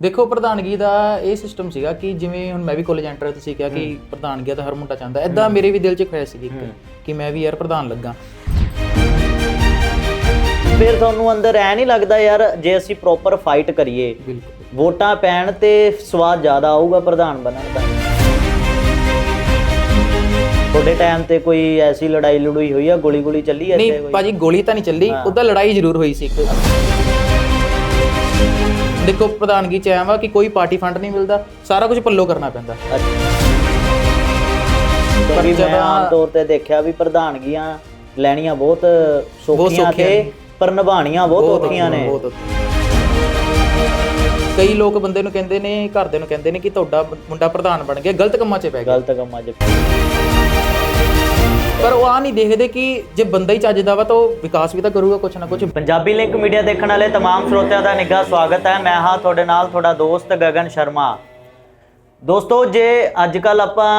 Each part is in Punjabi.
ਦੇਖੋ ਪ੍ਰਧਾਨਗੀ ਦਾ ਇਹ ਸਿਸਟਮ ਸੀਗਾ ਕਿ ਜਿਵੇਂ ਹੁਣ ਮੈਂ ਵੀ ਕਾਲਜ ਐਂਟਰ ਤੁਸੀਂ ਕਿਹਾ ਕਿ ਪ੍ਰਧਾਨਗੀ ਦਾ ਹਰ ਮੁੰਡਾ ਚਾਹੁੰਦਾ। ਐਦਾਂ ਮੇਰੇ ਵੀ ਦਿਲ 'ਚ ਖੋਇਆ ਸੀ ਇੱਕ ਕਿ ਮੈਂ ਵੀ ਯਾਰ ਪ੍ਰਧਾਨ ਲੱਗਾ। ਫਿਰ ਤੁਹਾਨੂੰ ਅੰਦਰ ਐ ਨਹੀਂ ਲੱਗਦਾ ਯਾਰ ਜੇ ਅਸੀਂ ਪ੍ਰੋਪਰ ਫਾਈਟ ਕਰੀਏ ਵੋਟਾਂ ਪੈਣ ਤੇ ਸਵਾਦ ਜ਼ਿਆਦਾ ਆਊਗਾ ਪ੍ਰਧਾਨ ਬਣਨ ਦਾ। ਤੁਹਾਡੇ ਟਾਈਮ ਤੇ ਕੋਈ ਐਸੀ ਲੜਾਈ ਲੜੂਈ ਹੋਈ ਆ ਗੋਲੀ ਗੋਲੀ ਚੱਲੀ ਐ ਨਹੀਂ ਇੱਥੇ ਕੋਈ? ਭਾਜੀ ਗੋਲੀ ਤਾਂ ਨਹੀਂ ਚੱਲੀ। ਉਹਦਾ ਲੜਾਈ ਜ਼ਰੂਰ ਹੋਈ ਸੀ ਇੱਕ। ਦੇਖੋ ਪ੍ਰਧਾਨਗੀ ਚ ਐਂ ਵਾ ਕਿ ਕੋਈ ਪਾਰਟੀ ਫੰਡ ਨਹੀਂ ਮਿਲਦਾ ਸਾਰਾ ਕੁਝ ਪੱਲੋ ਕਰਨਾ ਪੈਂਦਾ। ਪਰ ਮੈਂ ਆਮ ਤੌਰ ਤੇ ਦੇਖਿਆ ਵੀ ਪ੍ਰਧਾਨਗੀਆਂ ਲੈਣੀਆਂ ਬਹੁਤ ਸੌਖੀਆਂ ਤੇ ਪਰ ਨਿਭਾਣੀਆਂ ਬਹੁਤ ਔਖੀਆਂ ਨੇ। ਕਈ ਲੋਕ ਬੰਦੇ ਨੂੰ ਕਹਿੰਦੇ ਨੇ ਘਰਦੇ ਨੂੰ ਕਹਿੰਦੇ ਨੇ ਕਿ ਤੁਹਾਡਾ ਮੁੰਡਾ ਪ੍ਰਧਾਨ ਬਣ ਗਿਆ ਗਲਤ ਕੰਮਾਂ 'ਚ ਪੈ ਗਿਆ। ਗਲਤ ਕੰਮਾਂ 'ਚ ਪਰ ਉਹ ਆ ਨਹੀਂ ਦੇਖਦੇ ਕਿ ਜੇ ਬੰਦਾ ਹੀ ਚੱਜਦਾ ਵਾ ਤਾਂ ਉਹ ਵਿਕਾਸ ਵੀ ਤਾਂ ਕਰੂਗਾ ਕੁਛ ਨਾ ਕੁਛ ਪੰਜਾਬੀ ਲਿੰਕ ਮੀਡੀਆ ਦੇਖਣ ਵਾਲੇ तमाम ਸਰੋਤਿਆਂ ਦਾ ਨਿੱਘਾ ਸਵਾਗਤ ਹੈ ਮੈਂ ਹਾਂ ਤੁਹਾਡੇ ਨਾਲ ਤੁਹਾਡਾ ਦੋਸਤ ਗਗਨ ਸ਼ਰਮਾ ਦੋਸਤੋ ਜੇ ਅੱਜ ਕੱਲ ਆਪਾਂ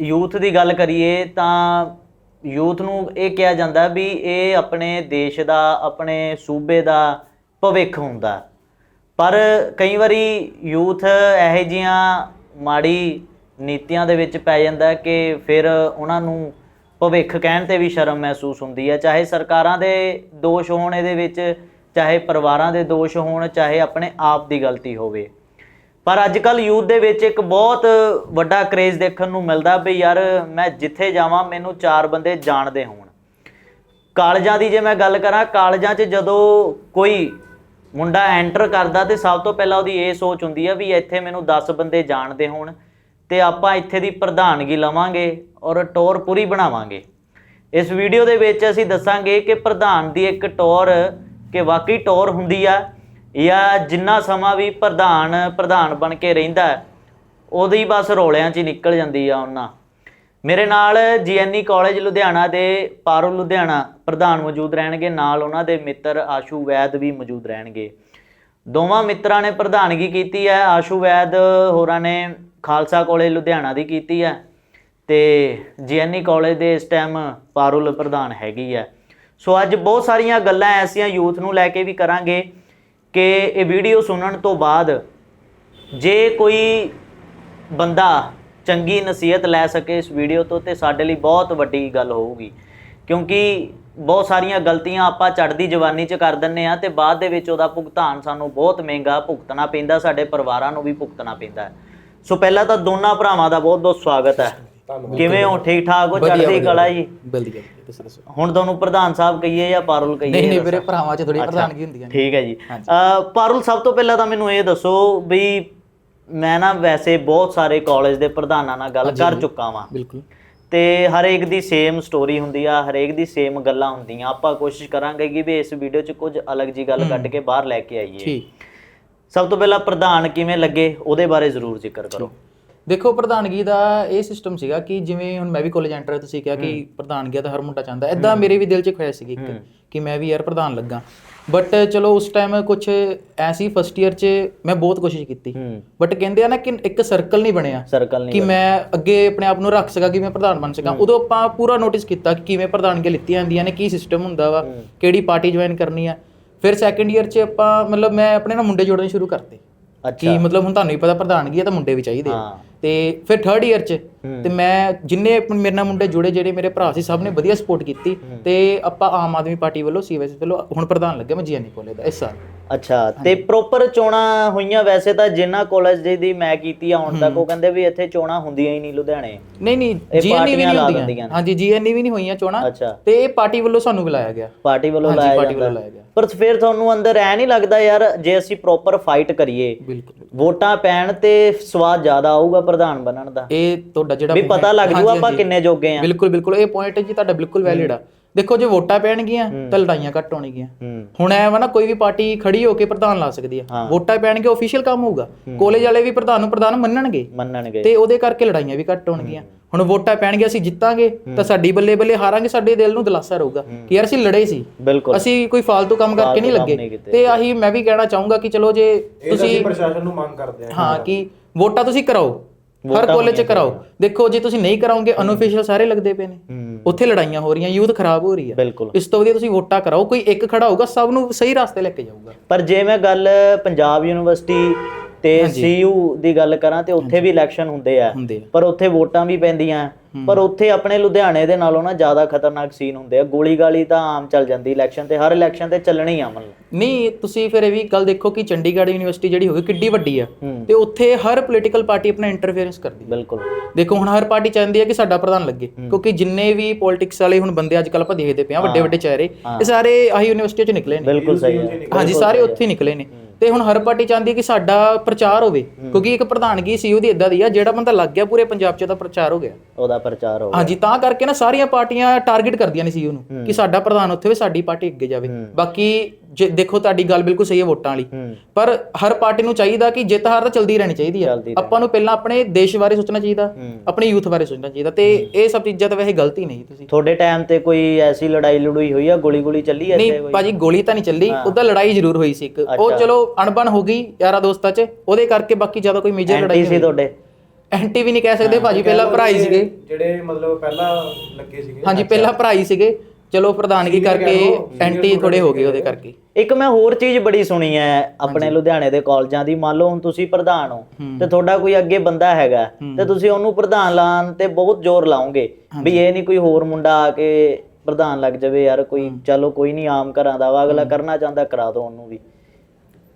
ਯੂਥ ਦੀ ਗੱਲ ਕਰੀਏ ਤਾਂ ਯੂਥ ਨੂੰ ਇਹ ਕਿਹਾ ਜਾਂਦਾ ਵੀ ਇਹ ਆਪਣੇ ਦੇਸ਼ ਦਾ ਆਪਣੇ ਸੂਬੇ ਦਾ ਭਵਿੱਖ ਹੁੰਦਾ ਪਰ ਕਈ ਵਾਰੀ ਯੂਥ ਇਹੋ ਜੀਆਂ ਮਾੜੀ ਨੀਤੀਆਂ ਦੇ ਵਿੱਚ ਪੈ ਜਾਂਦਾ ਹੈ ਕਿ ਫਿਰ ਉਹਨਾਂ ਨੂੰ ਭਵਿੱਖ ਕਹਿਣ ਤੇ ਵੀ ਸ਼ਰਮ ਮਹਿਸੂਸ ਹੁੰਦੀ ਹੈ। ਚਾਹੇ ਸਰਕਾਰਾਂ ਦੇ ਦੋਸ਼ ਹੋਣ ਇਹਦੇ ਵਿੱਚ, ਚਾਹੇ ਪਰਿਵਾਰਾਂ ਦੇ ਦੋਸ਼ ਹੋਣ, ਚਾਹੇ ਆਪਣੇ ਆਪ ਦੀ ਗਲਤੀ ਹੋਵੇ। ਪਰ ਅੱਜ ਕੱਲ ਯੂਥ ਦੇ ਵਿੱਚ ਇੱਕ ਬਹੁਤ ਵੱਡਾ ਕ੍ਰੇਜ਼ ਦੇਖਣ ਨੂੰ ਮਿਲਦਾ ਵੀ ਯਾਰ, ਮੈਂ ਜਿੱਥੇ ਜਾਵਾਂ, ਮੈਨੂੰ ਚਾਰ ਬੰਦੇ ਜਾਣਦੇ ਹੋਣ। ਕਾਲਜਾਂ ਦੀ ਜੇ ਮੈਂ ਗੱਲ ਕਰਾਂ, ਕਾਲਜਾਂ 'ਚ ਜਦੋਂ ਕੋਈ ਮੁੰਡਾ ਐਂਟਰ ਕਰਦਾ ਤੇ ਸਭ ਤੋਂ ਪਹਿਲਾਂ ਉਹਦੀ ਇਹ ਸੋਚ ਹੁੰਦੀ ਆ ਵੀ ਇੱਥੇ ਮੈਨੂੰ 10 ਬੰਦੇ ਜਾਣਦੇ ਹੋਣ। ਤੇ ਆਪਾਂ ਇੱਥੇ ਦੀ ਪ੍ਰਧਾਨਗੀ ਲਵਾਂਗੇ ਔਰ ਟੌਰ ਪੂਰੀ ਬਣਾਵਾਂਗੇ। ਇਸ ਵੀਡੀਓ ਦੇ ਵਿੱਚ ਅਸੀਂ ਦੱਸਾਂਗੇ ਕਿ ਪ੍ਰਧਾਨ ਦੀ ਇੱਕ ਟੌਰ, ਕਿ ਵਾਕਈ ਟੌਰ ਹੁੰਦੀ ਆ ਜਾਂ ਜਿੰਨਾ ਸਮਾਂ ਵੀ ਪ੍ਰਧਾਨ ਪ੍ਰਧਾਨ ਬਣ ਕੇ ਰਹਿੰਦਾ ਉਹਦੀ ਬਸ ਰੋਲਿਆਂ 'ਚ ਹੀ ਨਿਕਲ ਜਾਂਦੀ ਆ ਉਹਨਾਂ। ਮੇਰੇ ਨਾਲ ਜੀਐਨਈ ਕਾਲਜ ਲੁਧਿਆਣਾ ਦੇ ਪਾਰੋ ਲੁਧਿਆਣਾ ਪ੍ਰਧਾਨ ਮੌਜੂਦ ਰਹਿਣਗੇ, ਨਾਲ ਉਹਨਾਂ ਦੇ ਮਿੱਤਰ ਆਸ਼ੂ ਵੈਦ ਵੀ ਮੌਜੂਦ ਰਹਿਣਗੇ। ਦੋਵਾਂ ਮਿੱਤਰਾਂ ਨੇ ਪ੍ਰਧਾਨਗੀ ਕੀਤੀ ਹੈ, ਆਸ਼ੂ ਵੈਦ ਹੋਰਾਂ ਨੇ ਖਾਲਸਾ ਕਾਲਜ ਲੁਧਿਆਣਾ ਦੀ ਕੀਤੀ ਹੈ ਤੇ ਜੀਐਨਈ ਕਾਲਜ ਦੇ ਇਸ ਟਾਈਮ ਪਾਰੁਲ ਪ੍ਰਧਾਨ ਹੈਗੀ ਹੈ। ਸੋ ਅੱਜ ਬਹੁਤ ਸਾਰੀਆਂ ਗੱਲਾਂ ਐਸੀਆਂ ਯੂਥ ਨੂੰ ਲੈ ਕੇ ਵੀ ਕਰਾਂਗੇ ਕਿ ਇਹ ਵੀਡੀਓ ਸੁਣਨ ਤੋਂ ਬਾਅਦ ਜੇ ਕੋਈ ਬੰਦਾ ਚੰਗੀ ਨਸੀਹਤ ਲੈ ਸਕੇ ਇਸ ਵੀਡੀਓ ਤੋਂ ਤੇ ਸਾਡੇ ਲਈ ਬਹੁਤ ਵੱਡੀ ਗੱਲ ਹੋਊਗੀ। ਕਿਉਂਕਿ ਬਹੁਤ ਸਾਰੀਆਂ ਗਲਤੀਆਂ ਆਪਾਂ ਚੜ੍ਹਦੀ ਜਵਾਨੀ 'ਚ ਕਰ ਦਿੰਨੇ ਆ ਤੇ ਬਾਅਦ ਦੇ ਵਿੱਚ ਉਹਦਾ ਭੁਗਤਾਨ ਸਾਨੂੰ ਬਹੁਤ ਮਹਿੰਗਾ ਭੁਗਤਣਾ ਪੈਂਦਾ, ਸਾਡੇ ਪਰਿਵਾਰਾਂ ਨੂੰ ਵੀ ਭੁਗਤਣਾ ਪੈਂਦਾ। ਸੋ ਪਹਿਲਾਂ ਤਾਂ ਦੋਨਾਂ ਭਰਾਵਾਂ ਦਾ ਬਹੁਤ ਬਹੁਤ ਸਵਾਗਤ ਹੈ। ਕਿਵੇਂ ਹੋ? ਠੀਕ ਠਾਕ ਹੋ? ਚੜ੍ਹਦੀ ਕਲਾ ਜੀ? ਬਲਦੀ ਤੁਸੀਂ ਦੱਸੋ। ਹੁਣ ਤੁਹਾਨੂੰ ਪ੍ਰਧਾਨ ਸਾਹਿਬ ਕਹੀਏ ਜਾਂ ਪਾਰੁਲ ਕਹੀਏ? ਨਹੀਂ ਨਹੀਂ ਵੀਰੇ ਭਰਾਵਾਂ 'ਚ ਥੋੜੀ ਪ੍ਰਧਾਨਗੀ ਹੁੰਦੀ ਹੈ ਠੀਕ ਹੈ ਜੀ। ਪਾਰੁਲ ਸਭ ਤੋਂ ਪਹਿਲਾਂ ਤਾਂ ਮੈਨੂੰ ਇਹ ਦੱਸੋ ਵੀ ਮੈਂ ਨਾ ਵੈਸੇ ਬਹੁਤ ਸਾਰੇ ਕਾਲਜ ਦੇ ਪ੍ਰਧਾਨਾਂ ਨਾਲ ਗੱਲ ਕਰ ਚੁੱਕਾ ਵਾਂ। ਬਿਲਕੁਲ। ਤੇ ਹਰੇਕ ਦੀ ਸੇਮ ਸਟੋਰੀ ਹੁੰਦੀ ਆ ਹਰੇਕ ਦੀ ਸੇਮ ਗੱਲਾਂ ਹੁੰਦੀਆਂ। ਆਪਾਂ ਕੋਸ਼ਿਸ਼ ਕਰਾਂਗੇ ਕਿ ਵੀ ਇਸ ਵੀਡੀਓ 'ਚ ਕੁਝ ਅਲੱਗ ਜੀ ਗੱਲ ਕੱਢ ਕੇ ਬਾਹਰ ਲੈ ਕੇ ਆਈਏ। ਠੀਕ। ਸਭ ਤੋਂ ਪਹਿਲਾਂ ਪ੍ਰਧਾਨ ਕਿਵੇਂ ਲੱਗੇ? ਉਹਦੇ ਬਾਰੇ ਜ਼ਰੂਰ ਜ਼ਿਕਰ ਕਰੋ। ਦੇਖੋ ਪ੍ਰਧਾਨਗੀ ਦਾ ਇਹ ਸਿਸਟਮ ਸੀਗਾ ਕਿ ਜਿਵੇਂ ਹੁਣ ਮੈਂ ਵੀ ਕਾਲਜ ਐਂਟਰ ਤੁਸੀਂ ਕਿਹਾ ਕਿ ਪ੍ਰਧਾਨਗੀ ਦਾ ਹਰ ਮੁੰਡਾ ਚਾਹੁੰਦਾ। ਐਦਾਂ ਮੇਰੇ ਵੀ ਦਿਲ 'ਚ ਖੋਇਆ ਸੀ ਇੱਕ ਕਿ ਮੈਂ ਵੀ ਯਾਰ ਪ੍ਰਧਾਨ ਲੱਗਾ। ਬਟ ਚਲੋ ਉਸ ਟਾਈਮ ਕੁਝ ਐਸੀ ਫਸਟ ਈਅਰ 'ਚ ਮੈਂ ਬਹੁਤ ਕੋਸ਼ਿਸ਼ ਕੀਤੀ। ਬਟ ਕਹਿੰਦੇ ਆ ਨਾ ਕਿ ਇੱਕ ਸਰਕਲ ਨਹੀਂ ਬਣਿਆ। ਸਰਕਲ ਨਹੀਂ ਕਿ ਮੈਂ ਅੱਗੇ ਆਪਣੇ ਆਪ ਨੂੰ ਰੱਖ ਸਕਾਂ ਕਿ ਮੈਂ ਪ੍ਰਧਾਨ ਬਣ ਸਕਾਂ। ਉਦੋਂ ਆਪਾਂ ਪੂਰਾ ਨੋਟਿਸ ਕੀਤਾ ਕਿ ਕਿਵੇਂ ਪ੍ਰਧਾਨਗੀ ਲਿੱਤੀਆਂ ਜਾਂਦੀਆਂ ਨੇ ਕੀ ਸਿਸਟਮ ਹੁੰਦਾ ਵਾ ਕਿਹੜੀ ਪਾਰਟੀ ਜੁਆਇਨ ਕਰਨੀ ਆ। ਫਿਰ ਸੈਕੰਡ ਈਅਰ 'ਚ ਆਪਾਂ ਮਤਲਬ ਮੈਂ ਆਪਣੇ ਨਾਲ ਮੁੰਡੇ ਜੋੜਨੇ ਸ਼ੁਰੂ ਕਰਤੇ। ਅੱਛਾ। ਕਿ ਮਤਲਬ ਹੁਣ ਤੁਹਾਨੂੰ ਹੀ ਪਤਾ ਪ੍ਰਧਾਨਗੀ ਆ ਤਾਂ ਮੁੰਡੇ ਵੀ ਚਾਹੀਦੇ ਆ। ਹਾਂ। ਤੇ ਫਿਰ ਥਰਡ ਈਅਰ 'ਚ ਤੇ ਮੈਂ ਜਿੰਨੇ ਮੇਰੇ ਨਾਲ ਮੁੰਡੇ ਜੁੜੇ ਜਿਹੜੇ ਮੇਰੇ ਭਰਾ ਸੀ ਸਭ ਨੇ ਵਧੀਆ ਸਪੋਰਟ ਕੀਤੀ ਤੇ ਆਪਾਂ ਆਮ ਆਦਮੀ ਪਾਰਟੀ ਵੱਲੋਂ ਸੀਵੈਸ ਵੱਲੋਂ ਹੁਣ ਪ੍ਰਧਾਨ ਲੱਗਿਆ ਮੈਂ ਜੀਐਨਈ ਕਾਲਜ ਦਾ ਇਸ ਸਾਲ। ਅੱਛਾ ਤੇ ਪ੍ਰੋਪਰ ਚੋਣਾਂ ਹੋਈਆਂ ਵੈਸੇ ਤਾਂ ਜਿੰਨਾ ਕਾਲਜ ਦੀ ਮੈਂ ਕੀਤੀ ਆ ਹੁਣ ਤੱਕ ਉਹ ਕਹਿੰਦੇ ਵੀ ਇੱਥੇ ਚੋਣਾਂ ਹੁੰਦੀਆਂ ਹੀ ਨਹੀਂ ਲੁਧਿਆਣੇ। ਨਹੀਂ ਨਹੀਂ ਜੀਐਨਈ ਵੀ ਨਹੀਂ ਹੁੰਦੀਆਂ। ਹਾਂਜੀ ਜੀਐਨਈ ਵੀ ਨਹੀਂ ਹੋਈਆਂ ਚੋਣਾਂ ਤੇ ਇਹ ਪਾਰਟੀ ਵੱਲੋਂ ਸਾਨੂੰ ਬੁਲਾਇਆ ਗਿਆ। ਪਾਰਟੀ ਵੱਲੋਂ ਹਾਂਜੀ, ਲਾਇਆ ਪਾਰਟੀ ਜਾਂਦਾ। ਵੱਲੋਂ ਲਾਇਆ ਗਿਆ। ਪਰ ਫਿਰ ਤੁਹਾਨੂੰ ਅੰਦਰ ਐ ਨਹੀਂ ਲੱਗਦਾ ਯਾਰ ਜੇ ਅਸੀਂ ਪ੍ਰੋਪਰ ਫਾਈਟ ਕਰੀਏ ਬਿਲਕੁਲ। ਵੋਟਾਂ ਪੈਣ ਤੇ ਸਵਾਦ ਜ਼ਿਆਦਾ ਆਊਗਾ ਪ੍ਰਧਾਨ ਬਣਨ ਦਾ। ਇਹ ਤੁਹਾਡਾ ਜਿਹੜਾ ਵੀ ਪਤਾ ਲੱਗ ਜੂ ਆਪਾਂ। ਕਿੰਨੇ ਜੋਗੇ ਆ। ਬਿਲਕੁਲ ਬਿਲਕੁਲ। ਇਹ ਪੁਆਇੰਟ ਜੀ ਤੁਹਾਡਾ ਬਿਲਕੁਲ ਵੈਲਿਡ ਆ। ਦੇਖੋ ਜੇ ਵੋਟਾਂ ਪੈਣਗੀਆਂ ਤਾਂ ਲੜਾਈਆਂ ਘੱਟ ਹੋਣਗੀਆਂ। ਹੁਣ ਐ ਵਾ ਨਾ ਕੋਈ ਵੀ ਪਾਰਟੀ ਖੜੀ ਹੋ ਕੇ ਪ੍ਰਧਾਨ ਲਾ ਸਕਦੀ ਆ। ਵੋਟਾਂ ਪੈਣਗੇ ਅਫੀਸ਼ੀਅਲ ਕੰਮ ਹੋਊਗਾ। ਕਾਲਜ ਵਾਲੇ ਵੀ ਪ੍ਰਧਾਨ ਨੂੰ ਪ੍ਰਧਾਨ ਮੰਨਣਗੇ। ਮੰਨਣਗੇ। ਤੇ ਉਹਦੇ ਕਰਕੇ ਲੜਾਈਆਂ ਵੀ ਘੱਟ ਹੋਣਗੀਆਂ। ਹੁਣ ਵੋਟਾਂ ਪੈਣਗੇ ਅਸੀਂ ਜਿੱਤਾਂਗੇ ਤਾਂ ਸਾਡੀ ਬੱਲੇ ਬੱਲੇ ਹਾਰਾਂਗੇ ਸਾਡੇ ਦਿਲ ਨੂੰ ਦਿਲਾਸਾ ਰਹੂਗਾ ਕਿ ਯਾਰ ਅਸੀਂ ਲੜੇ ਸੀ। ਬਿਲਕੁਲ। ਅਸੀਂ ਕੋਈ ਫालतू ਕੰਮ ਕਰਕੇ ਨਹੀਂ ਲੱਗੇ। ਤੇ ਆਹੀ ਮੈਂ ਵੀ ਕਹਿਣਾ ਚਾਹੂੰਗਾ ਕਿ ਚਲੋ ਜੇ ਤੁਸੀਂ ਪ੍ਰਸ਼ਾਸਨ ਨੂੰ ਮੰਗ ਕਰਦੇ ਆ। ਹਾਂ ਕਿ ਵੋਟਾਂ ਤੁਸੀਂ ਕਰਾਓ। ਹਰ ਕਾਲਜ ਚ ਕਰਾਓ। ਦੇਖੋ ਜੇ ਤੁਸੀਂ ਨਹੀਂ ਕਰਾਓਗੇ ਅਨਅਫੀਸ਼ੀਅਲ ਸਾਰੇ ਲੱਗਦੇ ਪਏ ਨੇ। ਉੱਥੇ ਲੜਾਈਆਂ ਹੋ ਰਹੀਆਂ ਯੂਥ ਖਰਾਬ ਹੋ ਰਹੀ ਹੈ ਇਸ ਤੋਂ ਵਧੀਆ ਤੁਸੀਂ ਵੋਟਾਂ ਕਰਾਓ ਕੋਈ ਇੱਕ ਖੜਾ ਹੋਊਗਾ ਸਭ ਨੂੰ ਸਹੀ ਰਸਤੇ ਲੈ ਕੇ ਜਾਊਗਾ। ਪਰ ਜੇ ਮੈਂ ਗੱਲ ਪੰਜਾਬ ਯੂਨੀਵਰਸਿਟੀ ਤੇ ਸੀਯੂ ਦੀ ਗੱਲ ਕਰਾਂ ਤੇ ਉੱਥੇ ਵੀ ਇਲੈਕਸ਼ਨ ਹੁੰਦੇ ਆ। ਪਰ ਉੱਥੇ ਵੋਟਾਂ ਵੀ ਪੈਂਦੀਆਂ। ਪਰ ਉੱਥੇ ਆਪਣੇ ਲੁਧਿਆਣੇ ਦੇ ਨਾਲੋਂ ਨਾ ਜ਼ਿਆਦਾ ਖਤਰਨਾਕ ਸੀਨ ਹੁੰਦੇ ਆ। ਗੋਲੀ ਗਾਲੀ ਤਾਂ ਆਮ ਚੱਲ ਜਾਂਦੀ ਇਲੈਕਸ਼ਨ ਤੇ ਹਰ ਇਲੈਕਸ਼ਨ ਤੇ ਚੱਲਣੀ ਆ ਮਤਲਬ। ਨਹੀਂ ਤੁਸੀਂ ਫਿਰ ਇਹ ਵੀ ਗੱਲ ਦੇਖੋ ਕਿ ਚੰਡੀਗੜ੍ਹ ਯੂਨੀਵਰਸਿਟੀ ਜਿਹੜੀ ਹੋਗੀ ਕਿੱਡੀ ਵੱਡੀ ਆ। ਤੇ ਉੱਥੇ ਹਰ ਪੋਲੀਟੀਕਲ ਪਾਰਟੀ ਆਪਣਾ ਇੰਟਰਫੇਰੈਂਸ ਕਰਦੀ ਬਿਲਕੁਲ। ਦੇਖੋ ਹੁਣ ਹਰ ਪਾਰਟੀ ਚਾਹੁੰਦੀ ਹੈ ਕਿ ਸਾਡਾ ਪ੍ਰਧਾਨ ਲੱਗੇ। ਕਿਉਂਕਿ ਜਿੰਨੇ ਵੀ ਪੋਲਿਟਿਕਸ ਵਾਲੇ ਹੁਣ ਬੰਦੇ ਅੱਜ ਕੱਲ ਆਪਾਂ ਦੇਖਦੇ ਪਏ ਆ ਵੱਡੇ ਵੱਡੇ ਚਿਹਰੇ ਇਹ ਸਾਰੇ ਆਹੀ ਯੂਨੀਵਰਸਿਟੀ ਚੋਂ ਨਿਕਲੇ ਨੇ। ਬਿਲਕੁਲ ਸਹੀ ਹਾਂਜੀ ਸਾਰੇ ਉੱਥੇ ਹੀ ਨਿਕਲੇ ਨੇ। ਤੇ ਹੁਣ ਹਰ ਪਾਰਟੀ ਚਾਹੁੰਦੀ ਹੈ ਕਿ ਸਾਡਾ ਪ੍ਰਚਾਰ ਹੋਵੇ ਕਿਉਂਕਿ ਇੱਕ ਪ੍ਰਧਾਨਗੀ ਸੀ ਉਹਦੀ ਇਦਾਂ ਦੀ ਆ ਜਿਹੜਾ ਬੰਦਾ ਲੱਗ ਗਿਆ ਪੂਰੇ ਪੰਜਾਬ 'ਚ ਉਹਦਾ ਪ੍ਰਚਾਰ ਹੋ ਗਿਆ। ਉਹਦਾ ਪ੍ਰਚਾਰ ਹੋ ਹਾਂਜੀ ਤਾਂ ਕਰਕੇ ਨਾ ਸਾਰੀਆਂ ਪਾਰਟੀਆਂ ਟਾਰਗੇਟ ਕਰਦੀਆਂ ਨੇ ਸੀਯੂ ਨੂੰ ਕਿ ਸਾਡਾ ਪ੍ਰਧਾਨ ਉੱਥੇ ਹੋਵੇ ਸਾਡੀ ਪਾਰਟੀ ਅੱਗੇ ਜਾਵੇ। ਬਾਕੀ ਜੇ ਦੇਖੋ ਤੁਹਾਡੀ ਗੱਲ ਬਿਲਕੁਲ ਸਹੀ ਹੈ ਵੋਟਾਂ ਵਾਲੀ। ਹੂੰ। ਪਰ ਹਰ ਪਾਰਟੀ ਨੂੰ ਚਾਹੀਦਾ ਕਿ ਜਿੱਤ ਹਾਰ ਤਾਂ ਚਲਦੀ ਰਹਿਣੀ ਚਾਹੀਦੀ ਆ। ਚੱਲਦੀ ਆਪਾਂ ਨੂੰ ਪਹਿਲਾਂ ਆਪਣੇ ਦੇਸ਼ ਬਾਰੇ ਸੋਚਣਾ ਚਾਹੀਦਾ ਆਪਣੇ ਯੂਥ ਬਾਰੇ ਸੋਚਣਾ ਚਾਹੀਦਾ ਤੇ ਇਹ ਸਭ ਚੀਜ਼ਾਂ ਤਾਂ ਵੈਸੇ ਗਲਤੀ ਨਹੀਂ ਤੁਸੀਂ। ਤੁਹਾਡੇ ਟਾਈਮ ਤੇ ਕੋਈ ਐਸੀ ਲੜਾਈ ਲੜੂਈ ਹੋਈ ਆ ਗੋਲੀ ਗੋਲੀ ਚੱਲੀ ਐ ਨਹੀਂ ਭਾਜੀ ਗੋਲੀ ਤਾਂ ਨਹੀਂ ਚੱਲੀ। ਉਹਦਾ ਲੜਾਈ ਜ਼ਰੂਰ ਹੋਈ ਸੀ ਇੱਕ। ਉਹ ਚਲੋ ਅਣਬਣ ਹੋ ਗਈ ਯਾਰਾ ਦੋਸਤਾਂ 'ਚ ਉਹਦੇ ਕਰਕੇ ਬਾਕੀ ਜ਼ਿਆਦਾ ਕੋਈ ਮੇਜਰ ਲੜਾਈ ਸੀ ਤੁਹਾਡੇ? ਐਂਟੀ ਵੀ ਨਹੀਂ ਕਹਿ ਸਕਦੇ ਭਾਜੀ ਪਹਿਲਾਂ ਭਰਾ ਹੀ ਸੀਗੇ। ਜਿਹੜੇ ਮਤਲਬ ਪਹਿਲਾਂ ਲੱਗੇ ਸੀਗੇ। ਹਾਂਜੀ ਪਹਿਲਾਂ ਭਰਾ ਹੀ ਸੀਗੇ। ਚਲੋ ਪ੍ਰਧਾਨਗੀ ਕਰਕੇ ਐਂਟੀ ਥੋੜੇ ਹੋ ਗਏ ਉਹਦੇ ਕਰਕੇ। ਇੱਕ ਮੈਂ ਹੋਰ ਚੀਜ਼ ਬੜੀ ਸੁਣੀ ਹੈ ਆਪਣੇ ਲੁਧਿਆਣੇ ਦੇ ਕਾਲਜਾਂ ਦੀ। ਮੰਨ ਲਓ ਹੁਣ ਤੁਸੀਂ ਪ੍ਰਧਾਨ ਹੋ ਤੇ ਤੁਹਾਡਾ ਕੋਈ ਅੱਗੇ ਬੰਦਾ ਹੈਗਾ ਤੇ ਤੁਸੀਂ ਉਹਨੂੰ ਪ੍ਰਧਾਨ ਲਾਉਣ ਤੇ ਬਹੁਤ ਜ਼ੋਰ ਲਾਓਗੇ ਵੀ ਇਹ ਨਹੀਂ ਕੋਈ ਹੋਰ ਮੁੰਡਾ ਆ ਕੇ ਪ੍ਰਧਾਨ ਲੱਗ ਜਾਵੇ ਯਾਰ ਕੋਈ ਚਲੋ ਕੋਈ ਨਹੀਂ ਆਮ ਘਰਾਂ ਦਾ ਵਾ ਅਗਲਾ ਕਰਨਾ ਚਾਹੁੰਦਾ ਕਰਾ ਦੋ ਉਹਨੂੰ ਵੀ।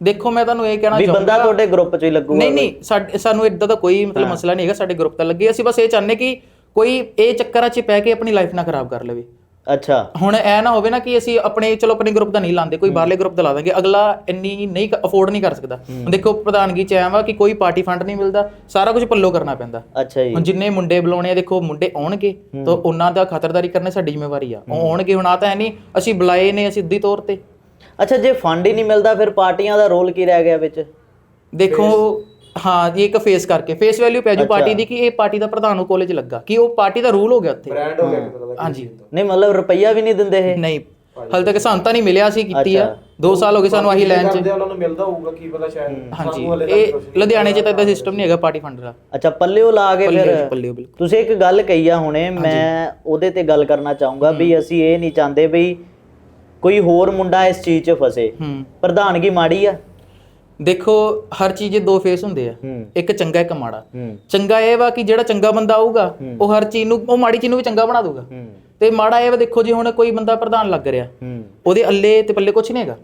ਦੇਖੋ ਮੈਂ ਤੁਹਾਨੂੰ ਇਹ ਕਹਿਣਾ ਵੀ ਚਾਹੁੰਦਾ ਬੰਦਾ ਤੁਹਾਡੇ ਗਰੁੱਪ 'ਚ ਹੀ ਲੱਗੂਗਾ ਨਹੀਂ ਨਹੀਂ ਸਾਡੇ ਸਾਨੂੰ ਇਦਾਂ ਦਾ ਕੋਈ ਮਤਲਬ ਮਸਲਾ ਨਹੀਂ ਹੈਗਾ ਸਾਡੇ ਗਰੁੱਪ ਤਾਂ ਲੱਗੇ। ਅਸੀਂ ਬਸ ਇਹ ਚਾਹੁੰਦੇ ਕਿ ਕੋਈ ਇਹ ਚੱਕਰਾਂ 'ਚ ਪੈ ਕੇ ਆਪਣੀ ਲਾਈਫ ਨਾ ਖਰਾਬ ਕਰ ਲਵੇ। ਅੱਛਾ। ਹੁਣ ਐ ਨਾ ਹੋਵੇ ਨਾ ਕਿ ਅਸੀਂ ਆਪਣੇ ਚਲੋ ਆਪਣੇ ਗਰੁੱਪ ਦਾ ਨਹੀਂ ਲਾਉਂਦੇ ਕੋਈ ਬਾਹਰਲੇ ਗਰੁੱਪ ਦਾ ਲਾ ਦਾਂਗੇ ਅਗਲਾ ਇੰਨੀ ਨਹੀਂ ਅਫੋਰਡ ਨਹੀਂ ਕਰ ਸਕਦਾ। ਦੇਖੋ ਪ੍ਰਧਾਨਗੀ ਚ ਆਇਆ ਵਾ ਕਿ ਕੋਈ ਪਾਰਟੀ ਫੰਡ ਨਹੀਂ ਮਿਲਦਾ ਸਾਰਾ ਕੁਝ ਪੱਲੋ ਕਰਨਾ ਪੈਂਦਾ। ਅੱਛਾ ਜੀ। ਹੁਣ ਜਿੰਨੇ ਮੁੰਡੇ ਬੁਲਾਉਣੇ ਆ ਦੇਖੋ ਮੁੰਡੇ ਆਉਣਗੇ ਤਾਂ ਉਹਨਾਂ ਦਾ ਖਾਤਰਦਾਰੀ ਕਰਨਾ ਸਾਡੀ ਜ਼ਿੰਮੇਵਾਰੀ ਆ। ਉਹ ਆਉਣਗੇ ਹੁਣ ਆ ਤਾਂ ਹੈ ਨਹੀਂ ਅਸੀਂ ਬੁਲਾਏ ਨੇ ਸਿੱਧੀ ਤੌਰ ਤੇ। ਅੱਛਾ ਜੇ ਫੰਡ ਹੀ ਨਹੀਂ ਮਿਲਦਾ ਫਿਰ ਪਾਰਟੀਆਂ ਦਾ ਰੋਲ ਕੀ ਰਹਿ ਗਿਆ ਵਿੱਚ? ਦੇਖੋ ਹਾਂ ਇਹ ਇੱਕ ਫੇਸ ਕਰਕੇ ਫੇਸ ਵੈਲਿਊ ਪੈ ਜੂ ਪਾਰਟੀ ਦੀ ਕਿ ਇਹ ਪਾਰਟੀ ਦਾ ਪ੍ਰਧਾਨ ਉਹ ਕਾਲਜ ਲੱਗਾ ਕਿ ਉਹ ਪਾਰਟੀ ਦਾ ਰੂਲ ਹੋ ਗਿਆ ਉੱਥੇ। ਬ੍ਰਾਂਡ ਹੋ ਗਿਆ ਇੱਕ ਤਰ੍ਹਾਂ ਦਾ ਹਾਂਜੀ। ਨਹੀਂ ਮਤਲਬ ਰੁਪਈਆ ਵੀ ਨਹੀਂ ਦਿੰਦੇ ਇਹ। ਨਹੀਂ ਹਾਲੇ ਤੱਕ ਸਾਨੂੰ ਤਾਂ ਨਹੀਂ ਮਿਲਿਆ ਸੀ ਕੀਤੀ ਆ। 2 ਸਾਲ ਹੋ ਗਏ ਸਾਨੂੰ ਆਹੀ ਲਾਈਨ 'ਚ। ਉਹਨਾਂ ਨੂੰ ਮਿਲਦਾ ਹੋਊਗਾ ਕੀ ਪਤਾ ਸ਼ਾਇਦ ਹਾਂਜੀ। ਇਹ ਲੁਧਿਆਣੇ 'ਚ ਤਾਂ ਇਦਾਂ ਸਿਸਟਮ ਨਹੀਂ ਹੈਗਾ ਪਾਰਟੀ ਫੰਡ ਦਾ। ਅੱਛਾ ਪੱਲਿਓ ਲਾ ਕੇ ਫਿਰ ਤੁਸੀਂ ਇੱਕ ਗੱਲ ਕਹੀ ਆ ਹੁਣੇ ਮੈਂ ਉਹਦੇ ਤੇ ਗੱਲ ਕਰਨਾ ਚਾਹੂੰਗਾ ਵੀ ਅਸੀਂ ਇਹ ਨਹੀਂ ਚਾਹੁੰਦੇ ਵੀ ਕੋਈ ਹੋਰ ਮੁੰਡਾ ਇਸ ਚੀਜ਼ 'ਚ ਫਸੇ। ਪ੍ਰਧਾਨਗੀ ਮਾੜੀ ਆ। ਦੇਖੋ ਹਰ ਚੀਜ਼ ਦੇ ਦੋ ਫੇਸ ਹੁੰਦੇ ਆ। ਇੱਕ ਚੰਗਾ ਇੱਕ ਮਾੜਾ। ਚੰਗਾ ਇਹ ਵਾ ਕਿ ਜਿਹੜਾ ਚੰਗਾ ਬੰਦਾ ਆਊਗਾ ਉਹ ਹਰ ਚੀਜ਼ ਨੂੰ ਉਹ ਮਾੜੀ ਚੀਜ਼ ਨੂੰ ਵੀ ਚੰਗਾ ਬਣਾ ਦੂਗਾ ਤੇ ਮਾੜਾ ਇਹ ਵਾ ਦੇਖੋ ਜੇ ਹੁਣ ਕੋਈ ਬੰਦਾ ਪ੍ਰਧਾਨ ਲੱਗ ਰਿਹਾ। ਉਹਦੇ ਅੱਲੇ ਤੇ ਪੱਲੇ ਕੁਝ ਨਹੀਂ ਹੈਗਾ।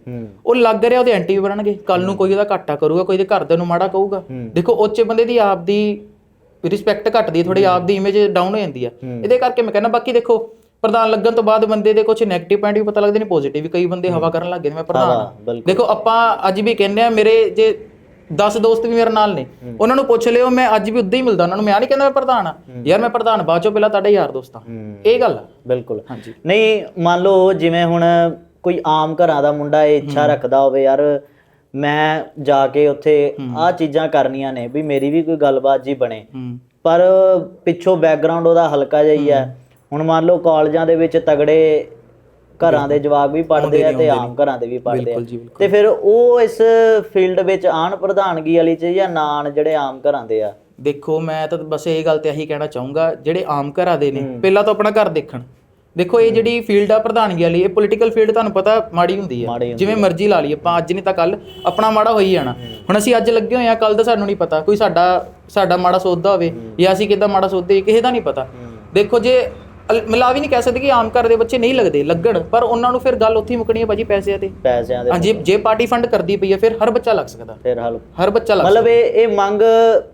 ਉਹ ਲੱਗ ਰਿਹਾ ਉਹਦੇ ਐਂਟੀ ਵੀ ਬਣਨਗੇ। ਕੱਲ ਨੂੰ ਕੋਈ ਉਹਦਾ ਘਾਟਾ ਕਰੂਗਾ ਕੋਈ ਦੇ ਘਰਦਿਆਂ ਨੂੰ ਮਾੜਾ ਕਹੂਗਾ। ਦੇਖੋ ਉੱਚੇ ਬੰਦੇ ਦੀ ਆਪ ਦੀ ਰਿਸਪੈਕਟ ਘਟਦੀ ਥੋੜੀ ਆਪ ਦੀ ਇਮੇਜ ਡਾਊਨ ਹੋ ਜਾਂਦੀ ਹੈ। ਇਹਦੇ ਕਰਕੇ ਮੈਂ ਕਹਿੰਦਾ ਬਾਕੀ ਦੇਖੋ ਪ੍ਰਧਾਨ ਲੱਗਣ ਤੋਂ ਬਾਅਦ ਬੰਦੇ ਦੇ ਕੁਝ 네ਗੇਟਿਵ ਪੁਆਇੰਟ ਵੀ ਪਤਾ ਲੱਗਦੇ ਨੇ ਪੋਜ਼ਿਟਿਵ ਵੀ ਕਈ ਬੰਦੇ ਹਵਾ ਕਰਨ ਲੱਗ ਗਏ ਨੇ। ਮੈਂ ਪ੍ਰਧਾਨ ਹਾਂ ਹਾਂ। ਬਿਲਕੁਲ। ਦੇਖੋ ਆਪਾਂ ਅੱਜ ਵੀ ਕਹਿੰਦੇ ਆ ਮੇਰੇ ਜੇ 10 ਦੋਸਤ ਵੀ ਮੇਰੇ ਨਾਲ ਨੇ ਉਹਨਾਂ ਨੂੰ ਪੁੱਛ ਲਿਓ ਮੈਂ ਅੱਜ ਵੀ ਉਦਾਂ ਹੀ ਮਿਲਦਾ ਉਹਨਾਂ ਨੂੰ ਮੈਂ ਨਹੀਂ ਕਹਿੰਦਾ ਮੈਂ ਪ੍ਰਧਾਨ ਆ ਯਾਰ ਮੈਂ ਪ੍ਰਧਾਨ ਬਾਅਦ ਚੋਂ ਪਹਿਲਾਂ ਤੁਹਾਡਾ ਯਾਰ ਦੋਸਤ ਆ ਹੂੰ। ਇਹ ਗੱਲ ਆ। ਬਿਲਕੁਲ। ਹਾਂਜੀ। ਨਹੀਂ ਮੰਨ ਲਓ ਜਿਵੇਂ ਹੁਣ ਕੋਈ ਆਮ ਘਰਾਂ ਦਾ ਮੁੰਡਾ ਇਹ ਇੱਛਾ ਰੱਖਦਾ ਹੋਵੇ ਯਾਰ ਮੈਂ ਜਾ ਕੇ ਉੱਥੇ ਆਹ ਚੀਜ਼ਾਂ ਕਰਨੀਆਂ ਨੇ ਵੀ ਮੇਰੀ ਵੀ ਕੋਈ ਗੱਲਬਾਤ ਜੀ ਬਣੇ। ਹੂੰ। ਪਰ ਪਿੱਛੋਂ ਬੈਕਗ੍ਰਾਉਂਡ ਉਹਦਾ ਹਲਕਾ ਜਿਹਾ ਹੀ। ਹੈ। ਹੁਣ ਮੰਨ ਲਓ ਕਾਲਜਾਂ ਦੇ ਵਿੱਚ ਤਗੜੇ ਘਰਾਂ ਦੇ ਜਵਾਕ ਵੀ ਪੜ੍ਹਦੇ ਆ ਤੇ ਆਮ ਘਰਾਂ ਦੇ ਵੀ ਪੜ੍ਹਦੇ ਆ। ਤੇ ਫਿਰ ਉਹ ਇਸ ਫੀਲਡ ਵਿੱਚ ਆਣ ਪ੍ਰਧਾਨਗੀ ਵਾਲੀ ਚ ਜਾਂ ਨਾ ਆਉਣ ਜਿਹੜੇ ਆਮ ਘਰਾਂ ਦੇ ਆ? ਦੇਖੋ ਮੈਂ ਤਾਂ ਬਸ ਇਹ ਗੱਲ ਤੇ ਇਹੀ ਕਹਿਣਾ ਚਾਹੂੰਗਾ ਜਿਹੜੇ ਆਮ ਘਰਾਂ ਦੇ ਨੇ ਪਹਿਲਾਂ ਤਾਂ ਆਪਣਾ ਘਰ ਦੇਖਣ। ਦੇਖੋ ਇਹ ਜਿਹੜੀ ਫੀਲਡ ਆ ਪ੍ਰਧਾਨਗੀ ਵਾਲੀ ਇਹ ਪੋਲੀਟੀਕਲ ਫੀਲਡ ਤੁਹਾਨੂੰ ਪਤਾ ਮਾੜੀ ਹੁੰਦੀ ਹੈ ਜਿਵੇਂ ਮਰਜ਼ੀ ਲਾ ਲਈ ਆਪਾਂ ਅੱਜ ਨਹੀਂ ਤਾਂ ਕੱਲ ਆਪਣਾ ਮਾੜਾ ਹੋਈ ਜਾਣਾ। ਹੁਣ ਅਸੀਂ ਅੱਜ ਲੱਗੇ ਹੋਏ ਆ ਕੱਲ ਦਾ ਸਾਨੂੰ ਨਹੀਂ ਪਤਾ ਕੋਈ ਸਾਡਾ ਸਾਡਾ ਮਾੜਾ ਸੋਚਦਾ ਹੋਵੇ ਜਾਂ ਅਸੀਂ ਕਿਦਾਂ ਮਾੜਾ ਸੋਚਦੇ ਕਿਸੇ ਦਾ ਨਹੀਂ ਪਤਾ। ਦੇਖੋ ਜੇ ਮਿਲਾ ਵੀ ਨਹੀਂ ਕਹਿ ਸਕਦੇ ਕਿ ਆਮ ਘਰ ਦੇ ਬੱਚੇ ਨਹੀਂ ਲੱਗਦੇ ਲੱਗਣ ਪਰ ਉਹਨਾਂ ਨੂੰ ਫਿਰ ਗੱਲ ਉੱਥੇ ਹੀ ਮੁੱਕਣੀ ਹੈ ਭਾਜੀ ਪੈਸਿਆਂ ਤੇ। ਪੈਸਿਆਂ ਦੇ ਹਾਂਜੀ ਜੇ ਪਾਰਟੀ ਫੰਡ ਕਰਦੀ ਪਈ ਹੈ ਫਿਰ ਹਰ ਬੱਚਾ ਲੱਗ ਸਕਦਾ। ਫਿਰ ਹਲ ਹਰ ਬੱਚਾ ਲੱਗ ਮਤਲਬ ਇਹ ਇਹ ਮੰਗ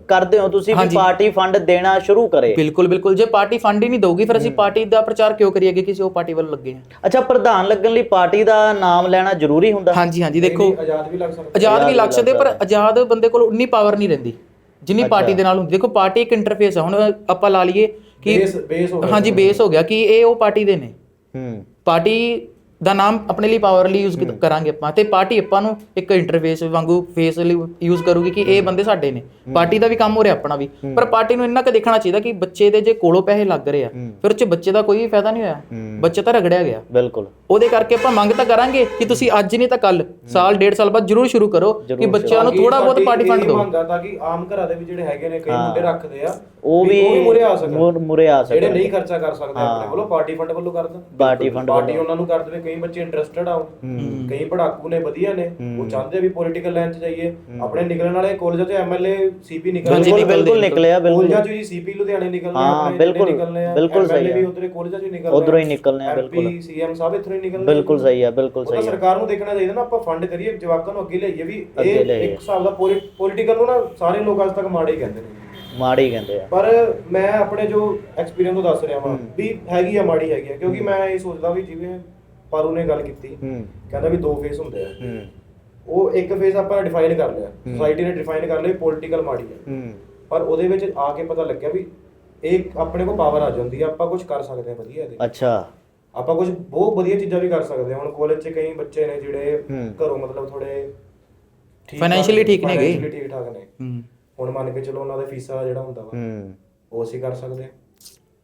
ਕਰਦੇ ਹੋ ਤੁਸੀਂ ਵੀ ਪਾਰਟੀ ਫੰਡ ਦੇਣਾ ਸ਼ੁਰੂ ਕਰੇ। ਬਿਲਕੁਲ ਬਿਲਕੁਲ। ਜੇ ਪਾਰਟੀ ਫੰਡ ਹੀ ਨਹੀਂ ਦਊਗੀ ਫਿਰ ਅਸੀਂ ਪਾਰਟੀ ਦਾ ਪ੍ਰਚਾਰ ਕਿਉਂ ਕਰੀਏ ਕਿ ਕਿਸੇ ਉਹ ਪਾਰਟੀ ਵੱਲ ਲੱਗੇ ਅੱਛਾ ਪ੍ਰਧਾਨ ਲੱਗਣ ਲਈ ਪਾਰਟੀ ਦਾ ਨਾਮ ਲੈਣਾ ਜ਼ਰੂਰੀ ਹੁੰਦਾ? ਹਾਂਜੀ ਹਾਂਜੀ। ਦੇਖੋ ਆਜ਼ਾਦ ਵੀ ਲੱਗ ਸਕਦਾ। ਆਜ਼ਾਦ ਵੀ ਲੱਗ ਸਕਦੇ ਪਰ ਆਜ਼ਾਦ ਬੰਦੇ ਕੋਲ ਉਨੀ ਪਾਵਰ ਨਹੀਂ ਰਹਿੰਦੀ ਜਿੰਨੀ ਪਾਰਟੀ ਦੇ ਨਾਲ ਹੁੰਦੀ। ਦੇਖੋ ਪਾਰਟੀ ਇੱਕ ਇੰਟਰਫੇਸ ਆ। ਹੁਣ ਆਪਾਂ ਲਾ ਲਈਏ ਕਿ ਬੇਸ ਬੇਸ ਹੋ ਗਿਆ ਹਾਂਜੀ ਬੇਸ ਹੋ ਗਿਆ ਕਿ ਇਹ ਉਹ ਪਾਰਟੀ ਦੇ ਨੇ। ਹੂੰ। ਪਾਰਟੀ ਦਾ ਨਾਮ ਆਪਣੇ ਲਈ ਪਾਵਰਲੀ ਯੂਜ਼ ਕਰਾਂਗੇ ਆਪਾਂ ਤੇ ਪਾਰਟੀ ਆਪਾਂ ਨੂੰ ਇੱਕ ਇੰਟਰਫੇਸ ਵਾਂਗੂ ਫੇਸ ਲਈ ਯੂਜ਼ ਕਰੂਗੀ ਕਿ ਇਹ ਬੰਦੇ ਸਾਡੇ ਨੇ। ਪਾਰਟੀ ਦਾ ਵੀ ਕੰਮ ਹੋ ਰਿਹਾ ਆਪਣਾ ਵੀ। ਪਰ ਪਾਰਟੀ ਨੂੰ ਇੰਨਾ ਕੁ ਦੇਖਣਾ ਚਾਹੀਦਾ ਕਿ ਬੱਚੇ ਦੇ ਜੇ ਕੋਲੋਂ ਪੈਸੇ ਲੱਗ ਰਹੇ ਆ ਫਿਰ ਉਹ ਚ ਬੱਚੇ ਦਾ ਕੋਈ ਫਾਇਦਾ ਨਹੀਂ ਹੋਇਆ। ਬੱਚਾ ਤਾਂ ਰਗੜਿਆ ਗਿਆ। ਬਿਲਕੁਲ। ਉਹਦੇ ਕਰਕੇ ਆਪਾਂ ਮੰਗ ਤਾਂ ਕਰਾਂਗੇ ਕਿ ਤੁਸੀਂ ਅੱਜ ਨਹੀਂ ਤਾਂ ਕੱਲ ਸਾਲ ਡੇਢ ਸਾਲ ਬਾਅਦ ਜਰੂਰ ਸ਼ੁਰੂ ਕਰੋ ਕਿ ਬੱਚਿਆਂ ਨੂੰ ਥੋੜਾ ਬਹੁਤ ਪਾਰਟੀ ਫੰਡ ਦਿਓ। ਮੰਗਾ ਤਾਂ ਕਿ ਆਮ ਘਰਾਂ ਦੇ ਵੀ ਜਿਹੜੇ ਹੈਗੇ ਨੇ ਕਈ ਮੁੰਡੇ ਰੱਖਦੇ ਆ ਉਹ ਵੀ ਮੁਰੇ ਆ ਸਕਣ। ਮੁਰ- ਆ ਜਿਹੜੇ ਸਕਦੇ ਨਹੀਂ ਖਰਚਾ ਕਰ ਸਕਦੇ ਆਪਣੇ ਵੱਲੋਂ ਪਾਰਟੀ ਫੰਡ ਵੱਲੋਂ ਕਰ ਦੇਣ ਪਾਰਟੀ ਫੰਡ ਪਾਰਟੀ ਉਹਨਾਂ ਨੂੰ ਕਰ ਦੇਵੇ ਕਈ ਬੱਚੇ ਇੰਟਰਸਟਿਡ ਆ ਕਈ ਪੜਾਕੂ ਨੇ ਵਧੀਆ ਨੇ। ਉਹ ਚਾਹੁੰਦੇ ਆ ਵੀ ਪੋਲੀਟੀਕਲ ਲਾਈਨ 'ਚ ਜਾਈਏ। ਆਪਣੇ ਨਿਕਲਣ ਵਾਲੇ ਕਾਲਜਾਂ 'ਚ ਐਮਐਲਏ ਸੀਪੀ ਨਿਕਲਦੇ ਬਿਲਕੁਲ ਬਿਲਕੁਲ ਨਿਕਲਿਆ ਬਿਲਕੁਲ। ਕਾਲਜਾਂ 'ਚ ਜੀ ਸੀਪੀ ਲੁਧਿਆਣੇ ਨਿਕਲਦੇ ਹਾਂ, ਆਪਣੇ ਜਿਹੜੇ ਬਿਲਕੁਲ, ਆ। ਬਿਲਕੁਲ ਸਹੀ MLA ਵੀ ਆ। ਉਧਰੇ ਕਾਲਜਾਂ 'ਚ ਹੀ ਨਿਕਲਦੇ ਉੱਧਰੋਂ ਹੀ ਨਿਕਲਣੇ ਆ, ਬਿਲਕੁਲ। ਸੀਐਮ ਸਾਹਿਬ ਇੱਥੋਂ ਹੀ ਨਿਕਲਦੇ ਬਿਲਕੁਲ ਸਹੀ ਆ ਬਿਲਕੁਲ ਸਹੀ ਆ। ਸਰਕਾਰ ਨੂੰ ਦੇਖਣਾ ਚਾਹੀਦਾ ਨਾ ਆਪਾਂ ਫੰਡ ਕਰੀਏ ਜਵਾਕਾਂ ਨੂੰ ਅੱਗੇ ਲਿਆਈਏ ਵੀ ਇਹ। ਇੱਕ ਹਿਸਾਬ ਦਾ ਪੋਲੀਟੀਕਲ ਨੂੰ ਨਾ ਸਾਰੇ ਲੋਕ ਅੱਜ ਤੱਕ ਮਾੜੇ ਹੀ ਕਹਿੰਦੇ ਨੇ। ਮਾੜੀ ਕਹਿੰਦੇ ਆ। ਪਰ ਮੈਂ ਆਪਣੇ ਜੋ ਐਕਸਪੀਰੀਅੰਸ ਤੋਂ ਦੱਸ ਰਿਹਾ ਵਾਂ ਵੀ ਹੈਗੀ ਆ ਮਾੜੀ ਹੈਗੀ ਆ। ਕਿਉਂਕਿ ਮੈਂ ਇਹ ਸੋਚਦਾ ਵੀ ਜਿਵੇਂ ਪਾਰੂ ਨੇ ਗੱਲ ਕੀਤੀ। ਹੂੰ। ਕਹਿੰਦਾ ਵੀ ਦੋ ਫੇਸ ਹੁੰਦੇ ਆ। ਹੂੰ। ਉਹ ਇੱਕ ਫੇਸ ਆਪਾਂ ਡਿਫਾਈਨ ਕਰ ਲਿਆ। ਸੋਸਾਇਟੀ ਨੇ ਡਿਫਾਈਨ ਕਰ ਲਿਆ ਪੋਲੀਟੀਕਲ ਮਾੜੀ ਹੈ ਹੂੰ। ਪਰ ਉਹਦੇ ਵਿੱਚ ਆ ਕੇ ਪਤਾ ਲੱਗਿਆ ਵੀ ਇਹ ਆਪਣੇ ਕੋਲ ਪਾਵਰ ਆ ਜਾਂਦੀ ਆ ਆਪਾਂ ਕੁਝ ਕਰ ਸਕਦੇ ਆ ਵਧੀਆ ਇਹਦੇ। ਅੱਛਾ। ਆਪਾਂ ਕੁਝ ਬਹੁਤ ਵਧੀਆ ਚੀਜ਼ਾਂ ਵੀ ਕਰ ਸਕਦੇ ਹਾਂ ਹੁਣ ਕਾਲਜ 'ਚ ਕਈ ਬੱਚੇ ਨੇ ਜਿਹੜੇ ਹੂੰ। ਘਰੋਂ ਮਤਲਬ ਥੋੜੇ Financially ਠੀਕ ਨੇ ਗੇ। financially ਠੀਕ ਠਾਕ ਨੇ। ਹੂੰ। ਹੁਣ ਮੰਨ ਕੇ ਚਲੋ ਉਹਨਾਂ ਦੇ ਫੀਸਾਂ ਜਿਹੜਾ ਹੁੰਦਾ ਵਾ ਹੂੰ। ਉਹ ਅਸੀਂ ਕਰ ਸਕਦੇ ਹਾਂ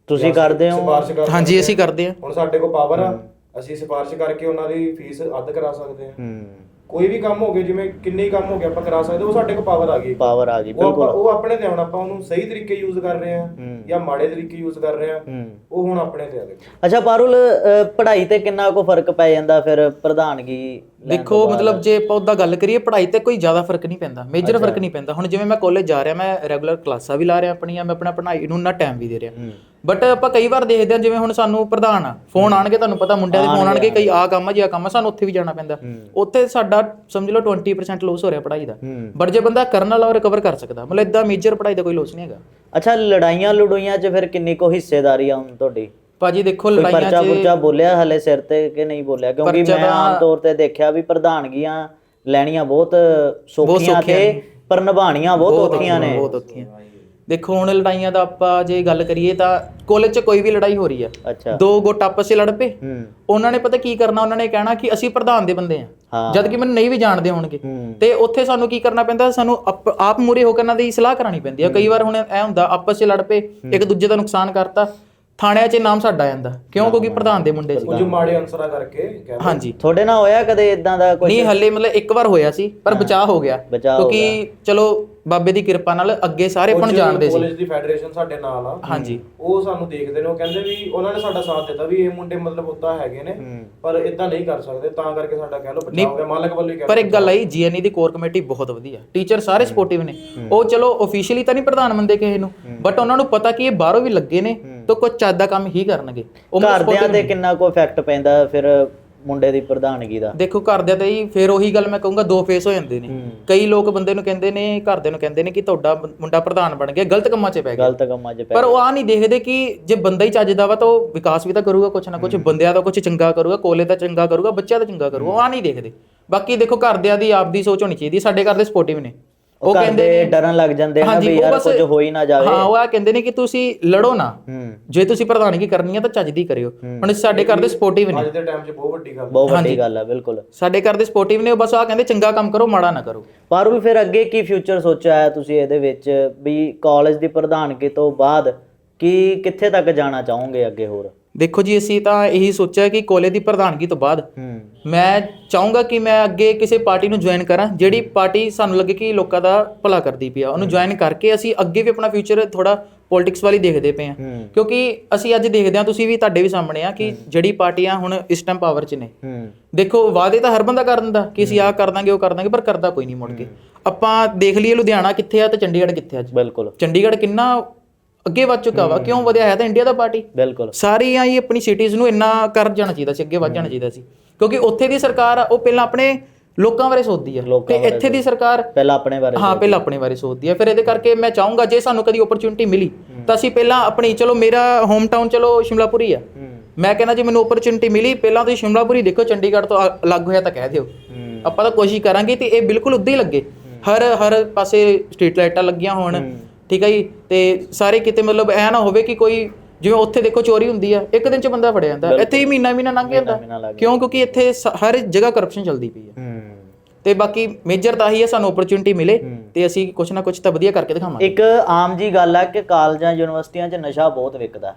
ਤੁਸੀਂ ਕਰਦੇ ਹੋ? ਹਾਂਜੀ ਅਸੀਂ ਹਾਂ। ਕਰਦੇ ਆ। ਹੁਣ ਸਾਡੇ ਕੋਲ ਪਾਵਰ ਆ। ਅਸੀਂ ਸਿਫਾਰਿਸ਼ ਕਰਕੇ ਉਹਨਾਂ ਦੀ ਫੀਸ ਅੱਧ ਕਰਾ ਸਕਦੇ ਹਾਂ। ਹੂੰ। ਕੋਈ ਵੀ ਕੰਮ ਹੋ ਗਿਆ ਜਿਵੇਂ ਕਿੰਨੇ ਹੀ ਕੰਮ ਹੋ ਗਏ ਆਪਾਂ ਕਰਾ ਸਕਦੇ ਉਹ ਸਾਡੇ ਕੋਲ ਪਾਵਰ ਆ ਗਈ। ਪਾਵਰ ਆ ਗਈ ਉਹ ਆਪਾਂ ਬਿਲਕੁਲ। ਉਹ ਆਪਣੇ ਤੇ ਹੁਣ ਆਪਾਂ ਉਹਨੂੰ ਸਹੀ ਤਰੀਕੇ ਯੂਜ਼ ਕਰ ਰਹੇ ਹਾਂ ਹੂੰ। ਜਾਂ ਮਾੜੇ ਤਰੀਕੇ ਯੂਜ਼ ਕਰ ਰਹੇ ਹਾਂ ਹੂੰ। ਉਹ ਹੁਣ ਆਪਣੇ ਤੇ ਆ ਦੇਖੋ ਅੱਛਾ ਪਾਰੁਲ ਅ, ਪੜ੍ਹਾਈ ਤੇ ਕਿੰਨਾ ਕੋ ਫ਼ਰਕ ਪੈ ਜਾਂਦਾ ਫਿਰ ਪ੍ਰਧਾਨਗੀ ਲੈਣ ਦੇਖੋ ਤੋਂ ਬਾਅਦ? ਮਤਲਬ ਜੇ ਆਪਾਂ ਉਹਦਾ ਗੱਲ ਕਰੀਏ ਪੜ੍ਹਾਈ ਤੇ ਕੋਈ ਜ਼ਿਆਦਾ ਫ਼ਰਕ ਨਹੀਂ ਪੈਂਦਾ ਮੇਜਰ ਫ਼ਰਕ ਨਹੀਂ ਪੈਂਦਾ। ਹੁਣ ਜਿਵੇਂ ਮੈਂ ਕਾਲਜ ਜਾ ਰਿਹਾ ਮੈਂ ਰੈਗੂਲਰ ਕਲਾਸਾਂ ਵੀ ਲਾ ਰਿਹਾ ਆਪਣੀਆਂ ਮੈਂ ਆਪਣਾ ਪੜ੍ਹਾਈ ਨੂੰ ਨਾ ਟਾਈਮ ਵੀ ਦੇ ਰਿਹਾ। ਹੂੰ। ਬਟ ਆਪਾਂ ਕਈ ਵਾਰ ਦੇਖਦੇ ਹਾਂ ਜਿਵੇਂ ਹੁਣ ਸਾਨੂੰ ਪ੍ਰਧਾਨ ਆ ਫੋਨ ਆਣਗੇ ਤੁਹਾਨੂੰ ਪਤਾ ਮੁੰਡਿਆਂ ਦੇ ਫੋਨ ਆਣਗੇ ਕਈ ਆ ਕੰਮ ਆ ਜੀ ਆ ਕੰਮ ਆ ਸਾਨੂੰ ਉੱਥੇ ਵੀ ਜਾਣਾ ਪੈਂਦਾ। ਉੱਥੇ ਸਾਡਾ ਸਮਝ ਲਓ 20% ਲੋਸ ਹੋ ਰਿਹਾ ਪੜ੍ਹਾਈ ਦਾ। ਬਟ ਜੇ ਬੰਦਾ ਕਰਨ ਵਾਲਾ ਉਹ ਰਿਕਵਰ ਕਰ ਸਕਦਾ। ਮਤਲਬ ਇਦਾਂ ਮੇਜਰ ਪੜ੍ਹਾਈ ਦਾ ਕੋਈ ਲੋਸ ਨਹੀਂ ਹੈਗਾ। ਅੱਛਾ ਲੜਾਈਆਂ ਲੜੋਈਆਂ 'ਚ ਫਿਰ ਕਿੰਨੀ ਕੋ ਹਿੱਸੇਦਾਰੀ ਆ ਹੁਣ ਤੁਹਾਡੀ? ਭਾਜੀ ਦੇਖੋ ਲੜਾਈਆਂ ਪਰਚਾ 'ਚ ਪੁਰਚਾ ਬੋਲਿਆ ਹਲੇ ਸਿਰ ਤੇ ਕਿ ਨਹੀਂ ਬੋਲਿਆ? ਕਿਉਂਕਿ ਪਰਚਾ ਮੈਂ ਆਮ ਤੌਰ ਤੇ ਦੇਖਿਆ ਵੀ ਪ੍ਰਧਾਨਗੀਆਂ ਲੈਣੀਆਂ ਬਹੁਤ ਸੌਖੀਆਂ ਤੇ। ਪਰ ਨਿਭਾਣੀਆਂ ਬਹੁਤ ਔਖੀਆਂ ਨੇ। ਬਹੁਤ ਔਖੀਆਂ। ਦੇਖੋ ਹੁਣ ਲੜਾਈਆਂ ਦਾ ਆਪਾਂ ਜੇ ਗੱਲ ਕਰੀਏ ਤਾਂ ਕਾਲਜ 'ਚ ਕੋਈ ਵੀ ਲੜਾਈ ਹੋ ਰਹੀ ਆ। ਅੱਛਾ। ਦੋ ਗੁੱਟ ਆਪਸ 'ਚ ਲੜ ਪਏ। ਹੂੰ। ਉਹਨਾਂ ਨੇ ਪਤਾ ਕੀ ਕਰਨਾ? ਉਹਨਾਂ ਨੇ ਕਹਿਣਾ ਕਿ ਅਸੀਂ ਪ੍ਰਧਾਨ ਦੇ ਬੰਦੇ ਆ ਹਾਂ। ਜਦ ਕਿ ਮੈਨੂੰ ਨਹੀਂ ਵੀ ਜਾਣਦੇ ਹੋਣਗੇ। ਤੇ ਉੱਥੇ ਸਾਨੂੰ ਕੀ ਕਰਨਾ ਪੈਂਦਾ? ਸਾਨੂੰ ਆਪ- ਮੂਰੇ ਹੋ ਕੇ ਉਹਨਾਂ ਦੀ ਸਲਾਹ ਕਰਾਣੀ ਪੈਂਦੀ ਆ। ਕਈ ਵਾਰ ਹੁਣ ਐ ਹੁੰਦਾ ਆਪਸ 'ਚ ਲੜ ਪਏ ਇੱਕ ਦੂਜੇ ਦਾ ਨੁਕਸਾਨ ਕਰਤਾ। ਥਾਣਿਆਂ 'ਚ ਨਾਮ ਸਾਡਾ ਆ ਜਾਂਦਾ ਕਿਉਂ ਕਿਉਂਕਿ ਪ੍ਰਧਾਨ ਦੇ ਮੁੰਡੇ ਸੀ। ਕੁਝ ਮਾੜੇ ਅਨਸਰਾਂ ਕਰਕੇ। ਹਾਂਜੀ। ਤੁਹਾਡੇ ਨਾਲ ਹੋਇਆ ਕਦੇ ਇਦਾਂ ਦਾ ਕੁਝ ਨਹੀਂ ਹੱਲੇ ਮਤਲਬ ਇੱਕ ਵਾਰ ਹੋਇਆ ਸੀ ਪਰ ਬਚਾਅ ਹੋ ਗਿਆ। ਕਿਉਂਕਿ ਚਲੋ ਬਾਬੇ ਦੀ ਕਿਰਪਾ ਨਾਲ ਅੱਗੇ ਸਾਰੇ ਆਪਾਂ ਨੂੰ ਜਾਣਦੇ ਸੀ। ਕਾਲਜ ਦੀ ਫੈਡਰੇਸ਼ਨ ਸਾਡੇ ਨਾਲ ਆ ਹਾਂਜੀ। ਉਹ ਸਾਨੂੰ ਦੇਖਦੇ ਨੇ ਉਹ ਕਹਿੰਦੇ ਵੀ ਉਹਨਾਂ ਨੇ ਸਾਡਾ ਸਾਥ ਦਿੱਤਾ ਵੀ ਇਹ ਮੁੰਡੇ ਮਤਲਬ ਉਦਾਂ ਹੈਗੇ ਨੇ ਪਰ ਇਦਾਂ ਨਹੀਂ ਕਰ ਸਕਦੇ ਤਾਂ ਕਰਕੇ ਸਾਡਾ ਕਹਿ ਲਓ ਬਚਾਅ ਹੋ ਗਿਆ ਮਾਲਕ ਵੱਲੋਂ ਹੀ ਕਹਿ ਪਰ ਇੱਕ ਗੱਲ ਆਈ ਜੀਐਨਈ ਦੀ ਕੋਰ ਕਮੇਟੀ ਬਹੁਤ ਵਧੀਆ। ਟੀਚਰ ਸਾਰੇ ਸਪੋਰਟਿਵ ਨੇ। ਉਹ ਚਲੋ ਅਫੀਸ਼ੀਅਲੀ ਤਾਂ ਨਹੀਂ ਪ੍ਰਧਾਨ ਬੰਦੇ ਕਿਸੇ ਨੂੰ ਬਟ ਉਹਨਾਂ ਨੂੰ ਪਤਾ ਕਿ ਇਹ ਬਾਹਰੋਂ ਵੀ ਲੱਗੇ ਨੇ ਤਾਂ ਕੁਝ ਚੱਜ ਦਾ ਕੰਮ ਹੀ ਕਰਨਗੇ। ਉਹ ਘਰਦਿਆਂ ਨੇ। ਕਿੰਨਾ ਕੋ ਇਫੈਕਟ ਪੈਂਦਾ ਫਿਰ ਮੁੰਡੇ ਦੀ ਪ੍ਰਧਾਨਗੀ ਦਾ। ਦੇਖੋ ਘਰਦਿਆਂ ਤੇ ਹੀ ਫਿਰ ਉਹੀ ਗੱਲ ਮੈਂ ਕਹੂੰਗਾ ਦੋ ਫੇਸ ਹੋ ਜਾਂਦੇ ਨੇ। ਕਈ ਲੋਕ ਬੰਦੇ ਨੂੰ ਕਹਿੰਦੇ ਨੇ ਘਰਦਿਆਂ ਨੂੰ ਕਹਿੰਦੇ ਨੇ ਕਿ ਤੁਹਾਡਾ ਮੁੰਡਾ ਪ੍ਰਧਾਨ ਬਣ ਗਿਆ ਗਲਤ ਕੰਮਾਂ 'ਚ ਪੈ ਗਿਆ। ਗਲਤ ਕੰਮਾਂ 'ਚ ਪੈ ਪਰ ਉਹ ਆ ਨਹੀਂ ਦੇਖਦੇ ਕਿ ਜੇ ਬੰਦਾ ਹੀ ਚੱਜਦਾ ਵਾ ਤਾਂ ਉਹ ਵਿਕਾਸ ਵੀ ਤਾਂ ਕਰੂਗਾ ਕੁਛ ਨਾ ਕੁਛ ਬੰਦਿਆਂ ਦਾ ਕੁਛ ਚੰਗਾ ਕਰੂਗਾ ਕੋਲੇ ਦਾ ਚੰਗਾ ਕਰੂਗਾ ਬੱਚਿਆਂ ਦਾ ਚੰਗਾ ਕਰੂਗਾ ਉਹ ਆ ਨਹੀਂ ਦੇਖਦੇ। ਬਾਕੀ ਦੇਖੋ ਘਰਦਿਆਂ ਦੀ ਆਪਦੀ ਸੋਚ ਹੋਣੀ ਚਾਹੀਦੀ ਸਾਡੇ ਘਰ ਦੇ ਸਪੋਰਟਿਵ ਨੇ। ਉਹ ਕਹਿੰਦੇ ਡਰਨ ਲੱਗ ਜਾਂਦੇ ਨੇ ਵੀ ਯਾਰ ਕੁਝ ਹੋ ਹੀ ਨਾ ਜਾਵੇ। ਹਾਂ ਉਹ ਆ ਕਹਿੰਦੇ ਨੇ ਕਿ ਤੁਸੀਂ ਲੜੋ ਨਾ। ਜੇ ਤੁਸੀਂ ਪ੍ਰਧਾਨਗੀ ਕਰਨੀ ਹੈ ਤਾਂ ਚੱਜ ਦੀ ਕਰਿਓ। ਹੁਣ ਸਾਡੇ ਘਰ ਦੇ ਸਪੋਰਟਿਵ ਨੇ। ਅੱਜ ਦੇ ਟਾਈਮ 'ਚ ਬਹੁਤ ਵੱਡੀ ਗੱਲ ਬਹੁਤ ਵੱਡੀ ਗੱਲ ਆ ਬਿਲਕੁਲ। ਸਾਡੇ ਘਰ ਦੇ ਸਪੋਰਟਿਵ ਨੇ ਉਹ ਬਸ ਆ ਕਹਿੰਦੇ ਚੰਗਾ ਕੰਮ ਕਰੋ ਮਾੜਾ ਨਾ ਕਰੋ। ਪਾਰੁਲ ਫਿਰ ਅੱਗੇ ਕੀ ਫਿਊਚਰ ਸੋਚਿਆ ਹੈ ਤੁਸੀਂ ਇਹਦੇ ਵਿੱਚ? ਵੀ ਕਾਲਜ ਦੀ ਪ੍ਰਧਾਨਗੀ ਤੋਂ ਬਾਅਦ ਕੀ ਕਿੱਥੇ ਤੱਕ ਜਾਣਾ ਚਾਹੋਗੇ ਅੱਗੇ ਹੋਰ? ਦੇਖੋ ਜੀ ਅਸੀਂ ਤਾਂ ਇਹੀ ਸੋਚਿਆ ਕਿ ਕਾਲਜ ਦੀ ਪ੍ਰਧਾਨਗੀ ਤੋਂ ਬਾਅਦ ਮੈਂ ਚਾਹੂੰਗਾ ਕਿ ਮੈਂ ਅੱਗੇ ਕਿਸੇ ਪਾਰਟੀ ਨੂੰ ਜੁਆਇਨ ਕਰਾਂ ਜਿਹੜੀ ਪਾਰਟੀ ਸਾਨੂੰ ਲੱਗੇ ਕਿ ਲੋਕਾਂ ਦਾ ਭਲਾ ਕਰਦੀ ਪਈ ਆ। ਉਹਨੂੰ ਜੁਆਇਨ ਕਰਕੇ ਅਸੀਂ ਅੱਗੇ ਵੀ ਆਪਣਾ ਫਿਊਚਰ ਥੋੜਾ ਪੋਲਿਟਿਕਸ ਵਾਲੀ ਦੇਖਦੇ ਪਏ ਆ। ਕਿਉਂਕਿ ਅਸੀਂ ਅੱਜ ਦੇਖਦੇ ਹਾਂ ਤੁਸੀਂ ਵੀ ਤੁਹਾਡੇ ਵੀ ਸਾਹਮਣੇ ਆ ਕਿ ਜਿਹੜੀ ਪਾਰਟੀਆਂ ਹੁਣ ਇਸ ਟਾਈਮ ਪਾਵਰ 'ਚ ਨੇ। ਦੇਖੋ ਵਾਅਦੇ ਤਾਂ ਹਰ ਬੰਦਾ ਕਰ ਦਿੰਦਾ ਕਿ ਅਸੀਂ ਆਹ ਕਰ ਦਾਂਗੇ ਉਹ ਕਰ ਦਾਂਗੇ ਪਰ ਕਰਦਾ ਕੋਈ ਨਹੀਂ ਮੁੜ ਕੇ। ਆਪਾਂ ਦੇਖ ਲਈਏ ਲੁਧਿਆਣਾ ਕਿੱਥੇ ਆ ਤੇ ਚੰਡੀਗੜ੍ਹ ਕਿੱਥੇ ਆ ਅੱਜ? ਬਿਲਕੁਲ। ਚੰਡੀਗੜ੍ਹ ਕਿੰਨਾ ਅੱਗੇ ਵੱਧ ਚੁੱਕਾ ਵਾ। ਕਿਉਂ ਵਧਿਆ ਹੈ ਤਾਂ ਇੰਡੀਆ ਦਾ ਪਾਰਟੀ ਬਿਲਕੁਲ। ਸਾਰੀਆਂ ਹੀ ਆਪਣੀ ਸਿਟੀਜ਼ ਨੂੰ ਇੰਨਾ ਕਰ ਜਾਣਾ ਚਾਹੀਦਾ ਸੀ ਅੱਗੇ ਵੱਧ ਜਾਣਾ ਚਾਹੀਦਾ ਸੀ। ਕਿਉਂਕਿ ਉੱਥੇ ਦੀ ਸਰਕਾਰ ਆ ਉਹ ਪਹਿਲਾਂ ਆਪਣੇ ਲੋਕਾਂ ਬਾਰੇ ਸੋਚਦੀ ਆ। ਲੋਕਾਂ ਤੇ ਇੱਥੇ ਦੀ ਸਰਕਾਰ ਪਹਿਲਾਂ ਆਪਣੇ ਬਾਰੇ ਹਾਂ ਪਹਿਲਾਂ ਆਪਣੇ ਬਾਰੇ ਸੋਚਦੀ ਆ। ਫਿਰ ਇਹਦੇ ਕਰਕੇ ਮੈਂ ਚਾਹੂੰਗਾ ਜੇ ਸਾਨੂੰ ਕਦੀ ਓਪਰਚੁਨਿਟੀ ਮਿਲੀ ਤਾਂ ਅਸੀਂ ਪਹਿਲਾਂ ਆਪਣੀ ਚਲੋ ਮੇਰਾ ਹੋਮ ਟਾਊਨ ਚਲੋ ਸ਼ਿਮਲਾਪੁਰੀ ਆ। ਮੈਂ ਕਹਿੰਦਾ ਜੇ ਮੈਨੂੰ ਓਪਰਚੁਨਿਟੀ ਮਿਲੀ ਪਹਿਲਾਂ ਤੁਸੀਂ ਸ਼ਿਮਲਾਪੁਰੀ ਦੇਖੋ ਚੰਡੀਗੜ੍ਹ ਤੋਂ ਅ- ਅਲੱਗ ਹੋਇਆ ਤਾਂ ਕਹਿ ਦਿਓ। ਆਪਾਂ ਤਾਂ ਕੋਸ਼ਿਸ਼ ਕਰਾਂਗੇ ਤੇ ਇਹ ਬਿਲਕੁਲ ਉੱਦਾਂ ਹੀ ਲੱਗੇ। ਹਰ ਹਰ ਪਾਸੇ ਸਟਰੀਟ ਲਾਈਟਾਂ ਲੱਗੀਆਂ ਹੋਣ। ਠੀਕ ਹੈ ਜੀ? ਤੇ ਸਾਰੇ ਕਿਤੇ ਮਤਲਬ ਐ ਨਾ ਹੋਵੇ ਕਿ ਕੋਈ ਜਿਵੇਂ ਉੱਥੇ ਦੇਖੋ ਚੋਰੀ ਹੁੰਦੀ ਆ ਇੱਕ ਦਿਨ ਚ ਬੰਦਾ ਫੜਿਆ ਜਾਂਦਾ। ਇੱਥੇ ਹੀ ਮਹੀਨਾ ਮਹੀਨਾ ਲੰਘ ਜਾਂਦਾ। ਕਿਉਂ? ਕਿਉਂਕਿ ਇੱਥੇ ਹਰ ਜਗ੍ਹਾ ਕਰਪਸ਼ਨ ਚੱਲਦੀ ਪਈ ਆ। ਤੇ ਬਾਕੀ ਮੇਜਰ ਤਾਂ ਹੀ ਹੈ ਸਾਨੂੰ ਓਪਰਚੁਨਿਟੀ ਮਿਲੇ ਤੇ ਅਸੀਂ ਕੁਛ ਨਾ ਕੁਛ ਤਾਂ ਵਧੀਆ ਕਰਕੇ ਦਿਖਾਵਾਂਗੇ। ਇੱਕ ਆਮ ਜੀ ਗੱਲ ਆ ਕਿ ਕਾਲਜਾਂ ਯੂਨੀਵਰਸਿਟੀਆਂ 'ਚ ਨਸ਼ਾ ਬਹੁਤ ਵਿਕਦਾ।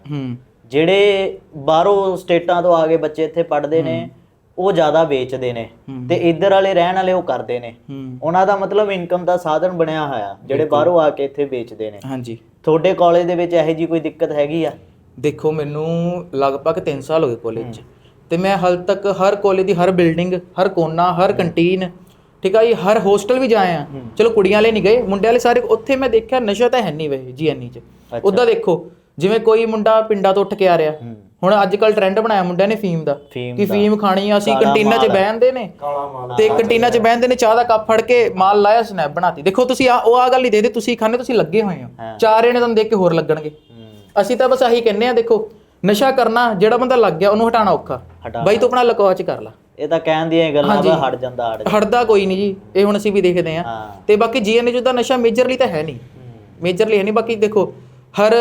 ਜਿਹੜੇ ਬਾਹਰੋਂ ਸਟੇਟਾਂ ਤੋਂ ਆ ਕੇ ਬੱਚੇ ਇੱਥੇ ਪੜ੍ਹਦੇ ਨੇ ਉਹ ਜ਼ਿਆਦਾ ਵੇਚਦੇ ਨੇ ਤੇ ਇੱਧਰ ਵਾਲੇ ਰਹਿਣ ਵਾਲੇ ਉਹ ਕਰਦੇ ਨੇ। ਉਹਨਾਂ ਦਾ ਮਤਲਬ ਇਨਕਮ ਦਾ ਸਾਧਨ ਬਣਿਆ ਹੋਇਆ ਜਿਹੜੇ ਬਾਹਰੋਂ ਆ ਕੇ ਇੱਥੇ ਵੇਚਦੇ ਨੇ। ਹਾਂਜੀ। ਤੁਹਾਡੇ ਕਾਲਜ ਦੇ ਵਿੱਚ ਇਹੋ ਜੀ ਕੋਈ ਦਿੱਕਤ ਹੈਗੀ ਆ? ਦੇਖੋ ਮੈਨੂੰ ਲਗਭਗ 3 ਸਾਲ ਹੋ ਗਏ ਕਾਲਜ 'ਚ। ਤੇ ਮੈਂ ਹਾਲ ਤੱਕ ਹਰ ਕਾਲਜ ਦੀ ਹਰ ਬਿਲਡਿੰਗ ਹਰ ਕੋਨਾ ਹਰ ਕੰਟੀਨ ਠੀਕ ਆ ਜੀ ਹਰ ਹੋਸਟਲ ਵੀ ਜਾਏ ਆ। ਚਲੋ ਕੁੜੀਆਂ ਵਾਲੇ ਨਹੀਂ ਗਏ ਮੁੰਡਿਆਂ ਵਾਲੇ ਸਾਰੇ ਉੱਥੇ ਮੈਂ ਦੇਖਿਆ ਨਸ਼ਾ ਤਾਂ ਹੈ ਨਹੀਂ ਵੇ ਜੀਐਨਈ ਚ। ਉਦਾਂ ਦੇਖੋ ਜਿਵੇਂ ਕੋਈ ਮੁੰਡਾ ਪਿੰਡਾਂ ਤੋਂ ਉੱਠ ਕੇ ਆ ਰਿਹਾ ਹੁਣ ਅੱਜ ਕੱਲ ਟ੍ਰੈਂਡ ਬਣਾਇਆ ਮੁੰਡਿਆਂ ਨੇ ਫੀਮ ਦਾ ਫੀਮ ਕਿ ਫੀਮ ਖਾਣੀ ਆ ਅਸੀਂ ਕੰਟੀਨਾਂ 'ਚ ਬਹਿੰਦੇ ਨੇ। ਕਾਲਾ ਮਾਲ ਤੇ ਕੰਟੀਨਾਂ 'ਚ ਬਹਿੰਦੇ ਨੇ ਚਾਹ ਦਾ ਕੱਪ ਫੜ ਕੇ ਮਾਲ ਲਾਇਆ ਸਨੈਪ ਬਣਾਤੀ। ਦੇਖੋ ਤੁਸੀਂ ਆ ਉਹ ਆ ਗੱਲ ਨਹੀਂ ਦੇਖਦੇ ਤੁਸੀਂ ਖਾਣੇ ਤੁਸੀਂ ਲੱਗੇ ਹੋਏ ਹੋ। ਚਾਰ ਜਣੇ ਤੁਹਾਨੂੰ ਦੇਖ ਕੇ ਹੋਰ ਲੱਗਣਗੇ। ਅਸੀਂ ਤਾਂ ਬਸ ਆਹੀ ਕਹਿੰਨੇ ਆ ਦੇਖੋ ਨਸ਼ਾ ਕਰਨਾ ਜਿਹੜਾ ਬੰਦਾ ਲੱਗ ਗਿਆ ਉਹਨੂੰ ਹਟਾਣਾ ਔਖਾ। ਹਟਾਉਣਾ। ਬਾਈ ਤੂੰ ਆਪਣਾ ਲਕਵਾਚ ਕਰ ਲਾ। ਇਹ ਤਾਂ ਕਹਿਣ ਦੀਆਂ ਗੱਲਾਂ ਵਾ ਹਟ ਜਾਂਦਾ ਹਟ ਹਟਦਾ ਕੋਈ ਨਹੀਂ ਜੀ ਇਹ ਹੁਣ ਅਸੀਂ ਵੀ ਦੇਖਦੇ ਆ ਹਾਂ। ਤੇ ਬਾਕੀ ਜੀਐਨਏ ਦਾ ਨਸ਼ਾ ਮੇਜਰਲੀ ਤਾਂ ਹੈ ਨਹੀਂ। ਮੇਜਰਲੀ ਹੈ ਨਹੀਂ ਬਾਕੀ ਦੇਖੋ ਹਰ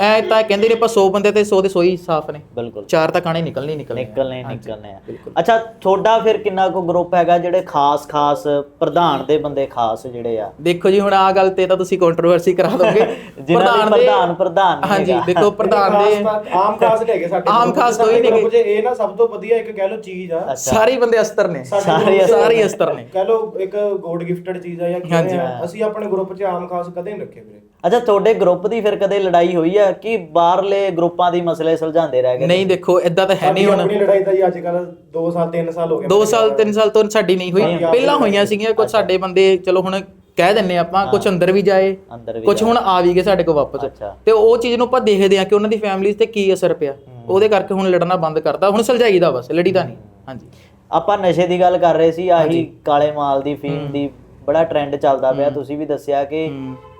ਐ ਤਾਂ ਕਹਿੰਦੇ ਨੇ ਆਪਾਂ 100 ਬੰਦੇ ਤੇ 100 ਦੇ 100 ਹੀ ਸਾਫ਼ ਨੇ। ਬਿਲਕੁਲ। ਚਾਰ ਤਾਂ ਖਾਣੇ ਨਿਕਲਣੇ ਹੀ ਨਿਕਲਣੇ। ਨਿਕਲਨੇ ਨਿਕਲਨੇ ਆ। ਅੱਛਾ ਤੁਹਾਡਾ ਫਿਰ ਕਿੰਨਾ ਕੋ ਗਰੁੱਪ ਹੈਗਾ ਜਿਹੜੇ ਖਾਸ ਖਾਸ ਪ੍ਰਧਾਨ ਦੇ ਬੰਦੇ ਖਾਸ ਜਿਹੜੇ ਆ? ਦੇਖੋ ਜੀ ਹੁਣ ਆ ਗੱਲ ਤੇ ਤਾਂ ਤੁਸੀਂ ਕੰਟਰੋਵਰਸੀ ਕਰਾ ਦੋਗੇ। ਜਿਨ੍ਹਾਂ ਦੇ ਪ੍ਰਧਾਨ ਪ੍ਰਧਾਨ ਨਹੀਂ ਹਾਂਜੀ ਹੈਗਾ। ਦੇਖੋ ਪ੍ਰਧਾਨ ਦੇ ਆਮ ਖਾਸ ਲੈ ਕੇ ਸਾਡੇ ਆਮ 'ਚ, ਖਾਸ ਸਾਡੇ ਕੋਈ ਨਹੀਂ group 'ਚ ਇਹ ਨਾ ਸਭ ਤੋਂ ਵਧੀਆ ਇੱਕ ਕਹਿ ਲਓ ਚੀਜ਼ ਆ। ਸਾਰੇ ਬੰਦੇ ਅਸਤਰ ਨੇ। ਸਾਡੇ group 'ਚ ਸਾਰੇ ਅਸਤਰ ਨੇ। ਕਹਿ ਲਓ ਇੱਕ ਗੋਡ ਗਿਫਟਡ ਚੀਜ਼ ਆ ਜਾਂ ਕਿਵੇਂ ਆ। ਅਸੀਂ ਆਪਣੇ ਗਰੁੱਪ 'ਚ ਆਮ ਖਾਸ ਕਦੇ ਨਹੀਂ ਰੱਖੇ ਵੀਰੇ। ਅੱਛਾ ਤੁਹਾਡੇ ਗਰੁੱਪ ਦੀ ਫਿਰ ਕਦੇ ਲੜਾਈ ਹੋਈ ਆ ਕਿ ਬਾਹਰਲੇ ਗਰੁੱਪਾਂ ਦੀ ਮਸਲੇ ਸੁਲਝਾਉਂਦੇ ਰਹਿ ਗਏ? ਨਹੀਂ ਦੇਖੋ ਇਦਾਂ ਤਾਂ ਹੈ ਨਹੀਂ ਹੁਣ। ਆਪਣੀ ਲੜਾਈ ਤਾਂ ਜੀ ਅੱਜ ਕੱਲ 2 ਸਾਲ 3 ਸਾਲ ਹੋ ਗਏ। 2 ਸਾਲ 3 ਸਾਲ ਤੋਂ ਸਾਡੀ ਨਹੀਂ ਹੋਈ। ਪਹਿਲਾਂ ਹੋਈਆਂ ਸੀਗੀਆਂ ਕੁਝ ਸਾਡੇ ਬੰਦੇ ਚਲੋ ਹੁਣ ਕਹਿ ਦਿੰਨੇ ਆਪਾਂ ਕੁਝ ਅੰਦਰ ਵੀ ਜਾਏ ਕੁਝ ਹੁਣ ਆ ਵੀ ਗਏ ਸਾਡੇ ਕੋਲ ਵਾਪਸ। ਤੇ ਉਹ ਚੀਜ਼ ਨੂੰ ਆਪਾਂ ਦੇਖਦੇ ਆ ਕਿ ਉਹਨਾਂ ਦੀ ਫੈਮਿਲੀਜ਼ ਤੇ ਕੀ ਅਸਰ ਪਿਆ। ਉਹਦੇ ਕਰਕੇ ਹੁਣ ਲੜਨਾ ਬੰਦ ਕਰਤਾ। ਹੁਣ ਸੁਲਝਾਈਦਾ ਬਸ ਲੜੀਦਾ ਨਹੀਂ। ਹਾਂਜੀ। ਆਪਾਂ ਨਸ਼ੇ ਦੀ ਗੱਲ ਕਰ ਰਹੇ ਸੀ ਆਹੀ ਕਾਲੇ ਮਾਲ ਦੀ ਫੀਮ ਦੀ ਬੜਾ ਟ੍ਰੈਂਡ ਚੱਲਦਾ ਪਿਆ। ਤੁਸੀਂ ਵੀ ਦੱਸਿਆ ਕਿ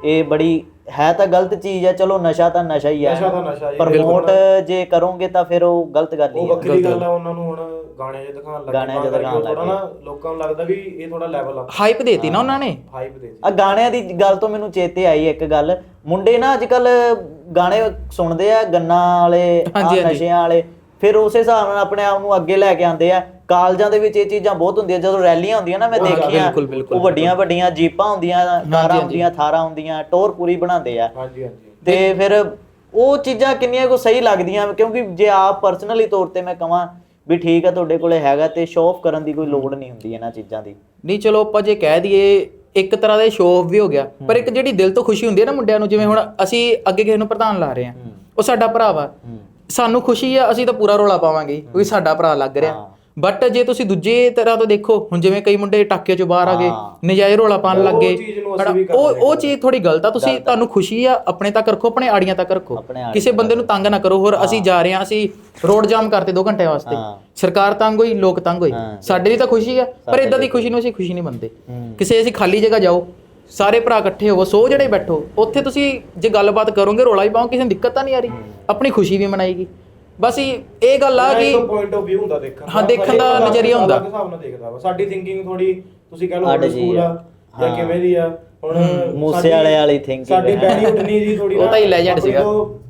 ਇਹ ਬੜੀ ਹੈ ਤਾਂ ਗਲਤ ਚੀਜ਼ ਹੈ ਚਲੋ ਨਸ਼ਾ ਤਾਂ ਨਸ਼ਾ ਹੀ ਹੈ ਨਸ਼ਾ ਤਾਂ ਨਸ਼ਾ ਜੀ ਪ੍ਰਮੋਟ ਜੇ ਕਰੋਗੇ ਤਾਂ ਫਿਰ ਉਹ ਗਲਤ ਗੱਲ ਉਹ ਹੀ ਹੈ ਵੱਖਰੀ ਗੱਲ ਆ ਉਹਨਾਂ ਨੂੰ ਹੁਣ ਗਾਣੇ 'ਚ ਦਿਖਾਉਣ ਲੱਗੇ ਗਾਣਿਆਂ 'ਚ ਦਿਖਾਉਣ ਥੋੜਾ ਨਾ ਲੋਕਾਂ ਨੂੰ ਲੱਗਦਾ ਵੀ ਇਹ ਥੋੜਾ ਲੈਵਲ ਅਪ ਹਾਈਪ ਦੇਤੀ ਨਾ ਉਹਨਾਂ ਨੇ। ਹਾਈਪ ਦੇ ਆ ਗਾਣਿਆਂ ਦੀ ਗੱਲ ਤੋਂ ਮੈਨੂੰ ਚੇਤੇ ਆਈ ਇੱਕ ਗੱਲ। ਮੁੰਡੇ ਨਾ ਅੱਜ ਕੱਲ ਗਾਣੇ ਸੁਣਦੇ ਆ ਗੰਨਾ ਵਾਲੇ ਆਹ ਹਾਂਜੀ, ਹਾਂਜੀ। ਨਸ਼ਿਆਂ ਵਾਲੇ। ਫਿਰ ਉਸੇ ਹਿਸਾਬ ਨਾਲ ਆਪਣੇ ਆਪ ਨੂੰ ਅੱਗੇ ਲੈ ਕੇ ਆਉਂਦੇ ਆ। ਕਾਲਜਾਂ ਦੇ ਵਿੱਚ ਇਹ ਚੀਜ਼ਾਂ ਬਹੁਤ ਹੁੰਦੀਆਂ ਜਦੋਂ ਰੈਲੀਆਂ ਹੁੰਦੀਆਂ ਨਾ ਮੈਂ ਦੇਖੀਆਂ ਬਿਲਕੁਲ, ਬਿਲਕੁਲ, ਉਹ ਵੱਡੀਆਂ ਵੱਡੀਆਂ ਜੀਪਾਂ ਹੁੰਦੀਆਂ ਕਾਰਾਂ ਹੁੰਦੀਆਂ ਥਾਰਾਂ ਹੁੰਦੀਆਂ ਟੋਰ ਪੂਰੀ ਬਣਾਉਂਦੇ ਆ। ਹਾਂਜੀ ਹਾਂਜੀ। ਤੇ ਫਿਰ ਉਹ ਚੀਜ਼ਾਂ ਕਿੰਨੀਆਂ ਕੋ ਸਹੀ ਲੱਗਦੀਆਂ ਕਿਉਂਕਿ ਜੇ ਆਪ ਪਰਸਨਲੀ ਤੌਰ ਤੇ ਮੈਂ ਕਹਾਂ ਵੀ ਠੀਕ ਆ ਤੁਹਾਡੇ ਕੋਲੇ ਹੈਗਾ ਤੇ ਸ਼ੋਅ ਆਫ ਕਰਨ ਦੀ ਕੋਈ ਲੋੜ ਨਹੀਂ ਹੁੰਦੀ ਇਹਨਾਂ ਚੀਜ਼ਾਂ ਦੀ। ਨਹੀਂ ਚਲੋ ਆਪਾਂ ਜੇ ਕਹਿ ਦਈਏ ਇੱਕ ਤਰ੍ਹਾਂ ਦਾ ਸ਼ੋਅ ਵੀ ਹੋ ਗਿਆ ਪਰ ਇੱਕ ਜਿਹੜੀ ਦਿਲ ਤੋਂ ਖੁਸ਼ੀ ਹੁੰਦੀ ਹੈ ਨਾ ਮੁੰਡਿਆਂ ਨੂੰ ਜਿਵੇਂ ਹੁਣ ਅਸੀਂ ਅੱਗੇ ਕਿਸੇ ਨੂੰ ਪ੍ਰਧਾਨ ਲਾ ਰਹੇ ਹਾਂ। ਉਹ ਸਾਡਾ ਭਰਾ ਵਾ। ਸਾਨੂੰ ਖੁਸ਼ੀ ਆ ਅਸੀਂ ਤਾਂ ਪੂਰਾ ਰੋਲਾ ਪਾਵਾਂਗੇ ਕਿਉਂਕਿ ਸਾਡਾ ਭਰਾ ਲੱਗ ਰਿਹਾ। ਬਟ ਜੇ ਤੁਸੀਂ ਦੂਜੇ ਤਰ੍ਹਾਂ ਤੋਂ ਦੇਖੋ ਹੁਣ ਜਿਵੇਂ ਕਈ ਮੁੰਡੇ ਟਾਕੇ ਚੋਂ ਬਾਹਰ ਆ ਗਏ ਨਜਾਇਜ਼ ਰੋਲਾ ਪਾਣ ਲੱਗ ਗਏ? ਉਹ ਉਹ ਚੀਜ਼ ਥੋੜੀ ਗਲਤ ਆ ਤੁਸੀਂ ਤੁਹਾਨੂੰ ਖੁਸ਼ੀ ਆ ਆਪਣੇ ਤੱਕ ਰੱਖੋ ਆਪਣੇ ਆੜੀਆਂ ਤੱਕ ਰੱਖੋ। ਕਿਸੇ ਬੰਦੇ ਨੂੰ ਤੰਗ ਨਾ ਕਰੋ ਹੋਰ ਅਸੀਂ ਜਾ ਰਹੇ ਹਾਂ ਅਸੀਂ ਰੋਡ ਜਾਮ ਕਰਤੇ 2 ਘੰਟੇ ਵਾਸਤੇ। ਹਾਂ। ਸਰਕਾਰ ਤੰਗ ਹੋਈ ਲੋਕ ਤੰਗ ਹੋਈ ਹਾਂ। ਸਾਡੇ ਲਈ ਤਾਂ ਖੁਸ਼ੀ ਆ ਪਰ ਇਦਾਂ ਦੀ ਖੁਸ਼ੀ ਨੂੰ ਅਸੀਂ ਖੁਸ਼ੀ ਨਹੀਂ ਮੰਨਦੇ। ਹੂੰ। ਕਿਸੇ ਅਸੀਂ ਖਾਲੀ ਜਗ੍ਹਾ ਜਾਓ ਸਾਰੇ ਭਰਾ ਇਕੱਠੇ ਹੋਵੋ ਸੋ ਜਿਹੜੇ ਬੈਠੋ ਉੱਥੇ ਤੁਸੀਂ ਜੇ ਗੱਲਬਾਤ ਕਰੋਗੇ ਰੋਲਾ ਵੀ ਪਾਓ ਕਿਸੇ ਨੂੰ ਦਿੱਕਤ ਤਾਂ ਨਹੀਂ ਆ ਰਹੀ। ਆਪਣੀ ਖੁਸ਼ੀ ਵੀ ਮਨਾਏਗੀ। ਬਸ ਇਹ ਇਹ ਗੱਲ ਆ ਕਿ ਇੱਕ ਪੁਆਇੰਟ ਆਫ View ਹੁੰਦਾ ਦੇਖਣ ਹਾਂ, ਦੇਖਣ ਦਾ ਨਜ਼ਰੀਆ ਹੁੰਦਾ। ਅਲੱਗ ਹਿਸਾਬ ਨਾਲ ਦੇਖਦਾ ਵਾ। ਸਾਡੀ ਥਿੰਕਿੰਗ ਥੋੜੀ ਤੁਸੀਂ ਕਹ ਲਓ ਸਕੂਲ ਆ। ਜਾਂ ਕਿਵੇਂ ਦੀ ਆ। ਹੁਣ ਮੂਸੇ ਸਾਡੀ- ਵਾਲੇ ਵਾਲੀ thinking ਸਾਡੀ ਹੈ। ਬੈਣੀ ਉੱਠਣੀ ਜੀ ਥੋੜੀ ਉਹ ਤਾਂ ਹੀ legend ਸੀਗਾ।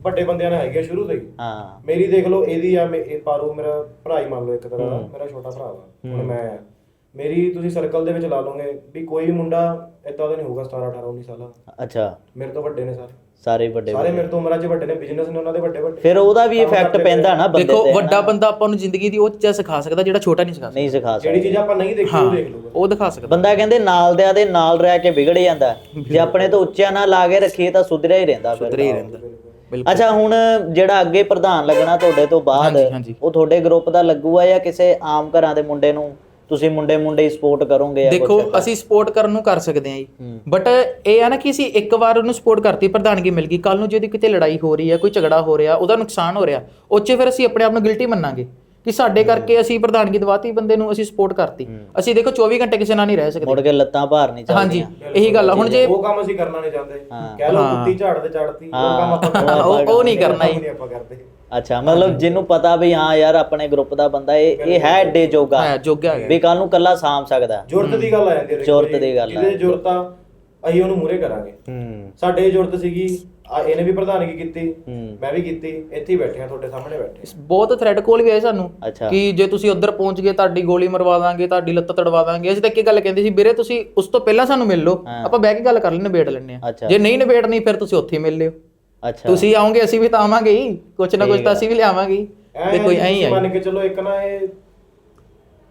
ਵੱਡੇ ਬੰਦਿਆਂ ਨਾਲ ਹੈਗੀ ਆ ਸ਼ੁਰੂ ਤੋਂ ਹੀ। ਹਾਂ। ਮੇਰੀ ਦੇਖ ਲਓ ਇਹਦੀ ਆ ਮੇ- ਇਹ ਪਾਰੂ ਮੇਰਾ ਭਰਾ ਹੀ ਮੰਨ ਲਓ ਇੱਕ ਤਰ੍ਹਾਂ ਦਾ ਮੇਰਾ ਛੋਟਾ ਭਰਾ ਵਾ। ਹੁਣ ਮੈਂ ਆ। ਮੇਰੀ ਤੁਸੀਂ ਸਰਕਲ ਦੇ ਵਿੱਚ ਲਾ ਲਓਗੇ ਵੀ ਕੋਈ ਵੀ ਮੁੰਡਾ ਇਦਾਂ ਦਾ ਨਹੀਂ ਹੋਊਗਾ 17 18 19 ਸਾਲਾਂ। ਦਾ। ਅੱਛਾ। ਮੇਰੇ ਤੋਂ ਵੱਡੇ ਨੇ ਸਾਰੇ। ਸਾਰੇ ਵੱਡੇ ਸਾਰੇ ਮੇਰੇ ਤੋਂ ਉਮਰਾਂ 'ਚ ਵੱਡੇ ਨੇ ਬਿਜ਼ਨਸ ਨੇ ਉਹਨਾਂ ਦੇ ਵੱਡੇ ਵੱਡੇ। ਫਿਰ ਉਹਦਾ ਵੀ ਇਫੈਕਟ ਪੈਂਦਾ ਨਾ ਬੰਦੇ ਦੇਖੋ ਤੇ ਵੱਡਾ ਬੰਦਾ ਆਪਾਂ ਨੂੰ ਜ਼ਿੰਦਗੀ ਦੀ ਉਹ ਚੀਜ਼ਾਂ ਸਿਖਾ ਸਕਦਾ ਜਿਹੜਾ ਛੋਟਾ ਨਹੀਂ ਸਿਖਾ ਸਕਦਾ। ਨਹੀਂ ਸਿਖਾ ਸਕਦਾ। ਜਿਹੜੀ ਚੀਜ਼ ਆਪਾਂ ਨਹੀਂ ਦੇਖੀ ਉਹ ਦੇਖ ਲਊਗਾ। ਉਹ ਦਿਖਾ ਸਕਦਾ। ਬੰਦਾ ਕਹਿੰਦੇ ਨਾਲ ਦਿਆਂ ਦੇ ਨਾਲ ਰਹਿ ਕੇ ਵਿਗੜ ਜਾਂਦਾ। ਜੇ ਆਪਣੇ ਤੋਂ ਉੱਚਿਆਂ ਨਾਲ ਲਾ ਕੇ ਰੱਖੀਏ ਤਾਂ ਸੁਧਰਿਆ ਹੀ ਰਹਿੰਦਾ ਫਿਰ। ਸੁਧਰੇ ਹੀ ਰਹਿੰਦਾ। ਬਿਲਕੁਲ। ਅੱਛਾ ਹੁਣ ਜਿਹੜਾ ਅੱਗੇ ਪ੍ਰਧਾਨ ਲੱਗਣਾ ਤੁਹਾਡੇ ਤੋਂ ਬਾਅਦ। ਉਹ ਤੁਹਾਡੇ ਗਰੁੱਪ ਦਾ ਲੱਗੂਗਾ ਜਾਂ ਕਿਸੇ ਆਮ ਘਰਾਂ ਦੇ ਮੁੰਡੇ ਨੂੰ? ਤੁਸੀਂ ਮੁੰਡੇ ਮੁੰਡੇ ਹੀ ਸਪੋਰਟ ਕਰੋਗੇ ਦੇਖੋ ਅਸੀਂ ਸਪੋਰਟ ਕਰਨ ਨੂੰ ਕਰ ਸਕਦੇ ਹਾਂ ਜੀ। ਹੂੰ। ਬਟ ਇਹ ਆ ਨਾ ਕਿ ਅਸੀਂ ਇੱਕ ਵਾਰ ਉਹਨੂੰ ਸਪੋਰਟ ਕਰਤੀ ਪ੍ਰਧਾਨਗੀ ਮਿਲ ਗਈ। ਕੱਲ ਨੂੰ ਜੇ ਉਹਦੀ ਕਿਤੇ ਲੜਾਈ ਹੋ ਰਹੀ ਹੈ ਕੋਈ ਝਗੜਾ ਹੋ ਰਿਹਾ ਉਹਦਾ ਨੁਕਸਾਨ ਹੋ ਰਿਹਾ ਉਹ 'ਚ ਫਿਰ ਅਸੀਂ ਆਪਣੇ ਆਪ ਨੂੰ ਗਿਲਟੀ ਮੰਨਾਂਗੇ। ਕਿ ਸਾਡੇ ਕਰਕੇ ਅਸੀਂ ਪ੍ਰਧਾਨਗੀ ਦਵਾਤੀ ਬੰਦੇ ਨੂੰ ਅਸੀਂ ਸਪੋਰਟ ਕਰਤੀ। ਅਸੀਂ ਦੇਖੋ 24 ਘੰਟੇ ਕਿਸੇ ਨਾਲ ਨਹੀਂ ਰਹਿ ਸਕਦੇ। ਮੁੜ ਕੇ ਲੱਤਾਂ ਭਾਰ ਨਹੀਂ ਹਾਂਜੀ ਚੱਲਦੀਆਂ ਇਹੀ ਗੱਲ ਆ। ਹੁਣ ਜੇ ਉਹ ਕੰਮ ਅਸੀਂ ਕਰਨਾ ਨਹੀਂ ਚਾਹੁੰਦੇ। ਕਹਿ ਲਓ ਕੁੱਤੀ ਝਾੜ ਤੇ ਚੜਤੀ ਉਹ ਕੰਮ ਆਪਾਂ ਹਾਂ, ਉਹ ਨਹੀਂ ਕਰਨਾ ਨਹੀਂ ਆਪਾਂ ਕਰਦੇ। ਅੱਛਾ ਮਤਲਬ ਜਿਹਨੂੰ ਪਤਾ ਵੀ ਹਾਂ ਯਾਰ ਆਪਣੇ ਗਰੁੱਪ ਦਾ ਬੰਦਾ ਇਹ ਇਹ ਹੈ ਏਡੇ ਜੋਗਾ। ਹਾਂ ਜੋਗਾ ਵੀ ਕੱਲ ਨੂੰ ਕੱਲਾ ਸਾਂਭ ਸਕਦਾ। ਜ਼ਰੂਰਤ ਦੀ ਗੱਲ ਆ ਜਾਂਦੀ ਹੈ ਜ਼ਰੂਰਤ ਦੀ ਗੱਲ ਆ। ਜਿਹਦੇ ਜ਼ਰੂਰਤ ਆ ਅਸੀਂ ਉਹਨੂੰ ਮੂਰੇ ਕਰਾਂਗੇ। ਹੂੰ। ਸਾਡੇ ਜ਼ਰੂਰਤ ਸੀਗੀ ਆ ਇਹਨੇ ਵੀ ਪ੍ਰਧਾਨਗੀ ਕੀਤੀ ਮੈਂ ਵੀ ਕੀਤੀ ਇੱਥੇ ਹੀ ਬੈਠੇ ਆ ਤੁਹਾਡੇ ਸਾਹਮਣੇ ਬੈਠੇ ਬਹੁਤ ਥ੍ਰੈਡ ਕੋਲ ਵੀ ਆਏ ਸਾਨੂੰ ਕਿ ਜੇ ਤੁਸੀਂ ਉੱਧਰ ਪਹੁੰਚ ਗਏ ਤੁਹਾਡੀ ਗੋਲੀ ਮਰਵਾ ਦਾਂਗੇ ਤੁਹਾਡੀ ਲੱਤ ਤੜਵਾ ਦਾਂਗੇ। ਅਸੀਂ ਤਾਂ ਇੱਕ ਗੱਲ ਕਹਿੰਦੇ ਸੀ ਵੀਰੇ ਤੁਸੀਂ ਉਸ ਤੋਂ ਪਹਿਲਾਂ ਸਾਨੂੰ ਮਿਲ ਲਓ ਆਪਾਂ ਬਹਿ ਕੇ ਗੱਲ ਕਰ ਲੈਣੇ ਨਿਬੇੜ ਲੈਣੇ ਆ ਜੇ ਨਹੀਂ ਨਿਬੇੜਨੀ ਫਿਰ ਤੁਸੀਂ ਉੱਥੇ ਹੀ ਮਿਲ ਲਿਓ। ਅੱਛਾ। ਤੁਸੀਂ ਆਓਗੇ ਅਸੀਂ ਵੀ ਤਾਂ ਆਵਾਂਗੇ ਹੀ। ਕੁਛ ਨਾ ਕੁਛ ਤਾਂ ਅਸੀਂ ਵੀ ਲਿਆਵਾਂਗੇ ਹੀ। ਐਂ ਤੇ ਕੋਈ ਐਂ ਹੀ ਮੰਨ ਕੇ ਚਲੋ ਇੱਕ ਨਾ ਇਹ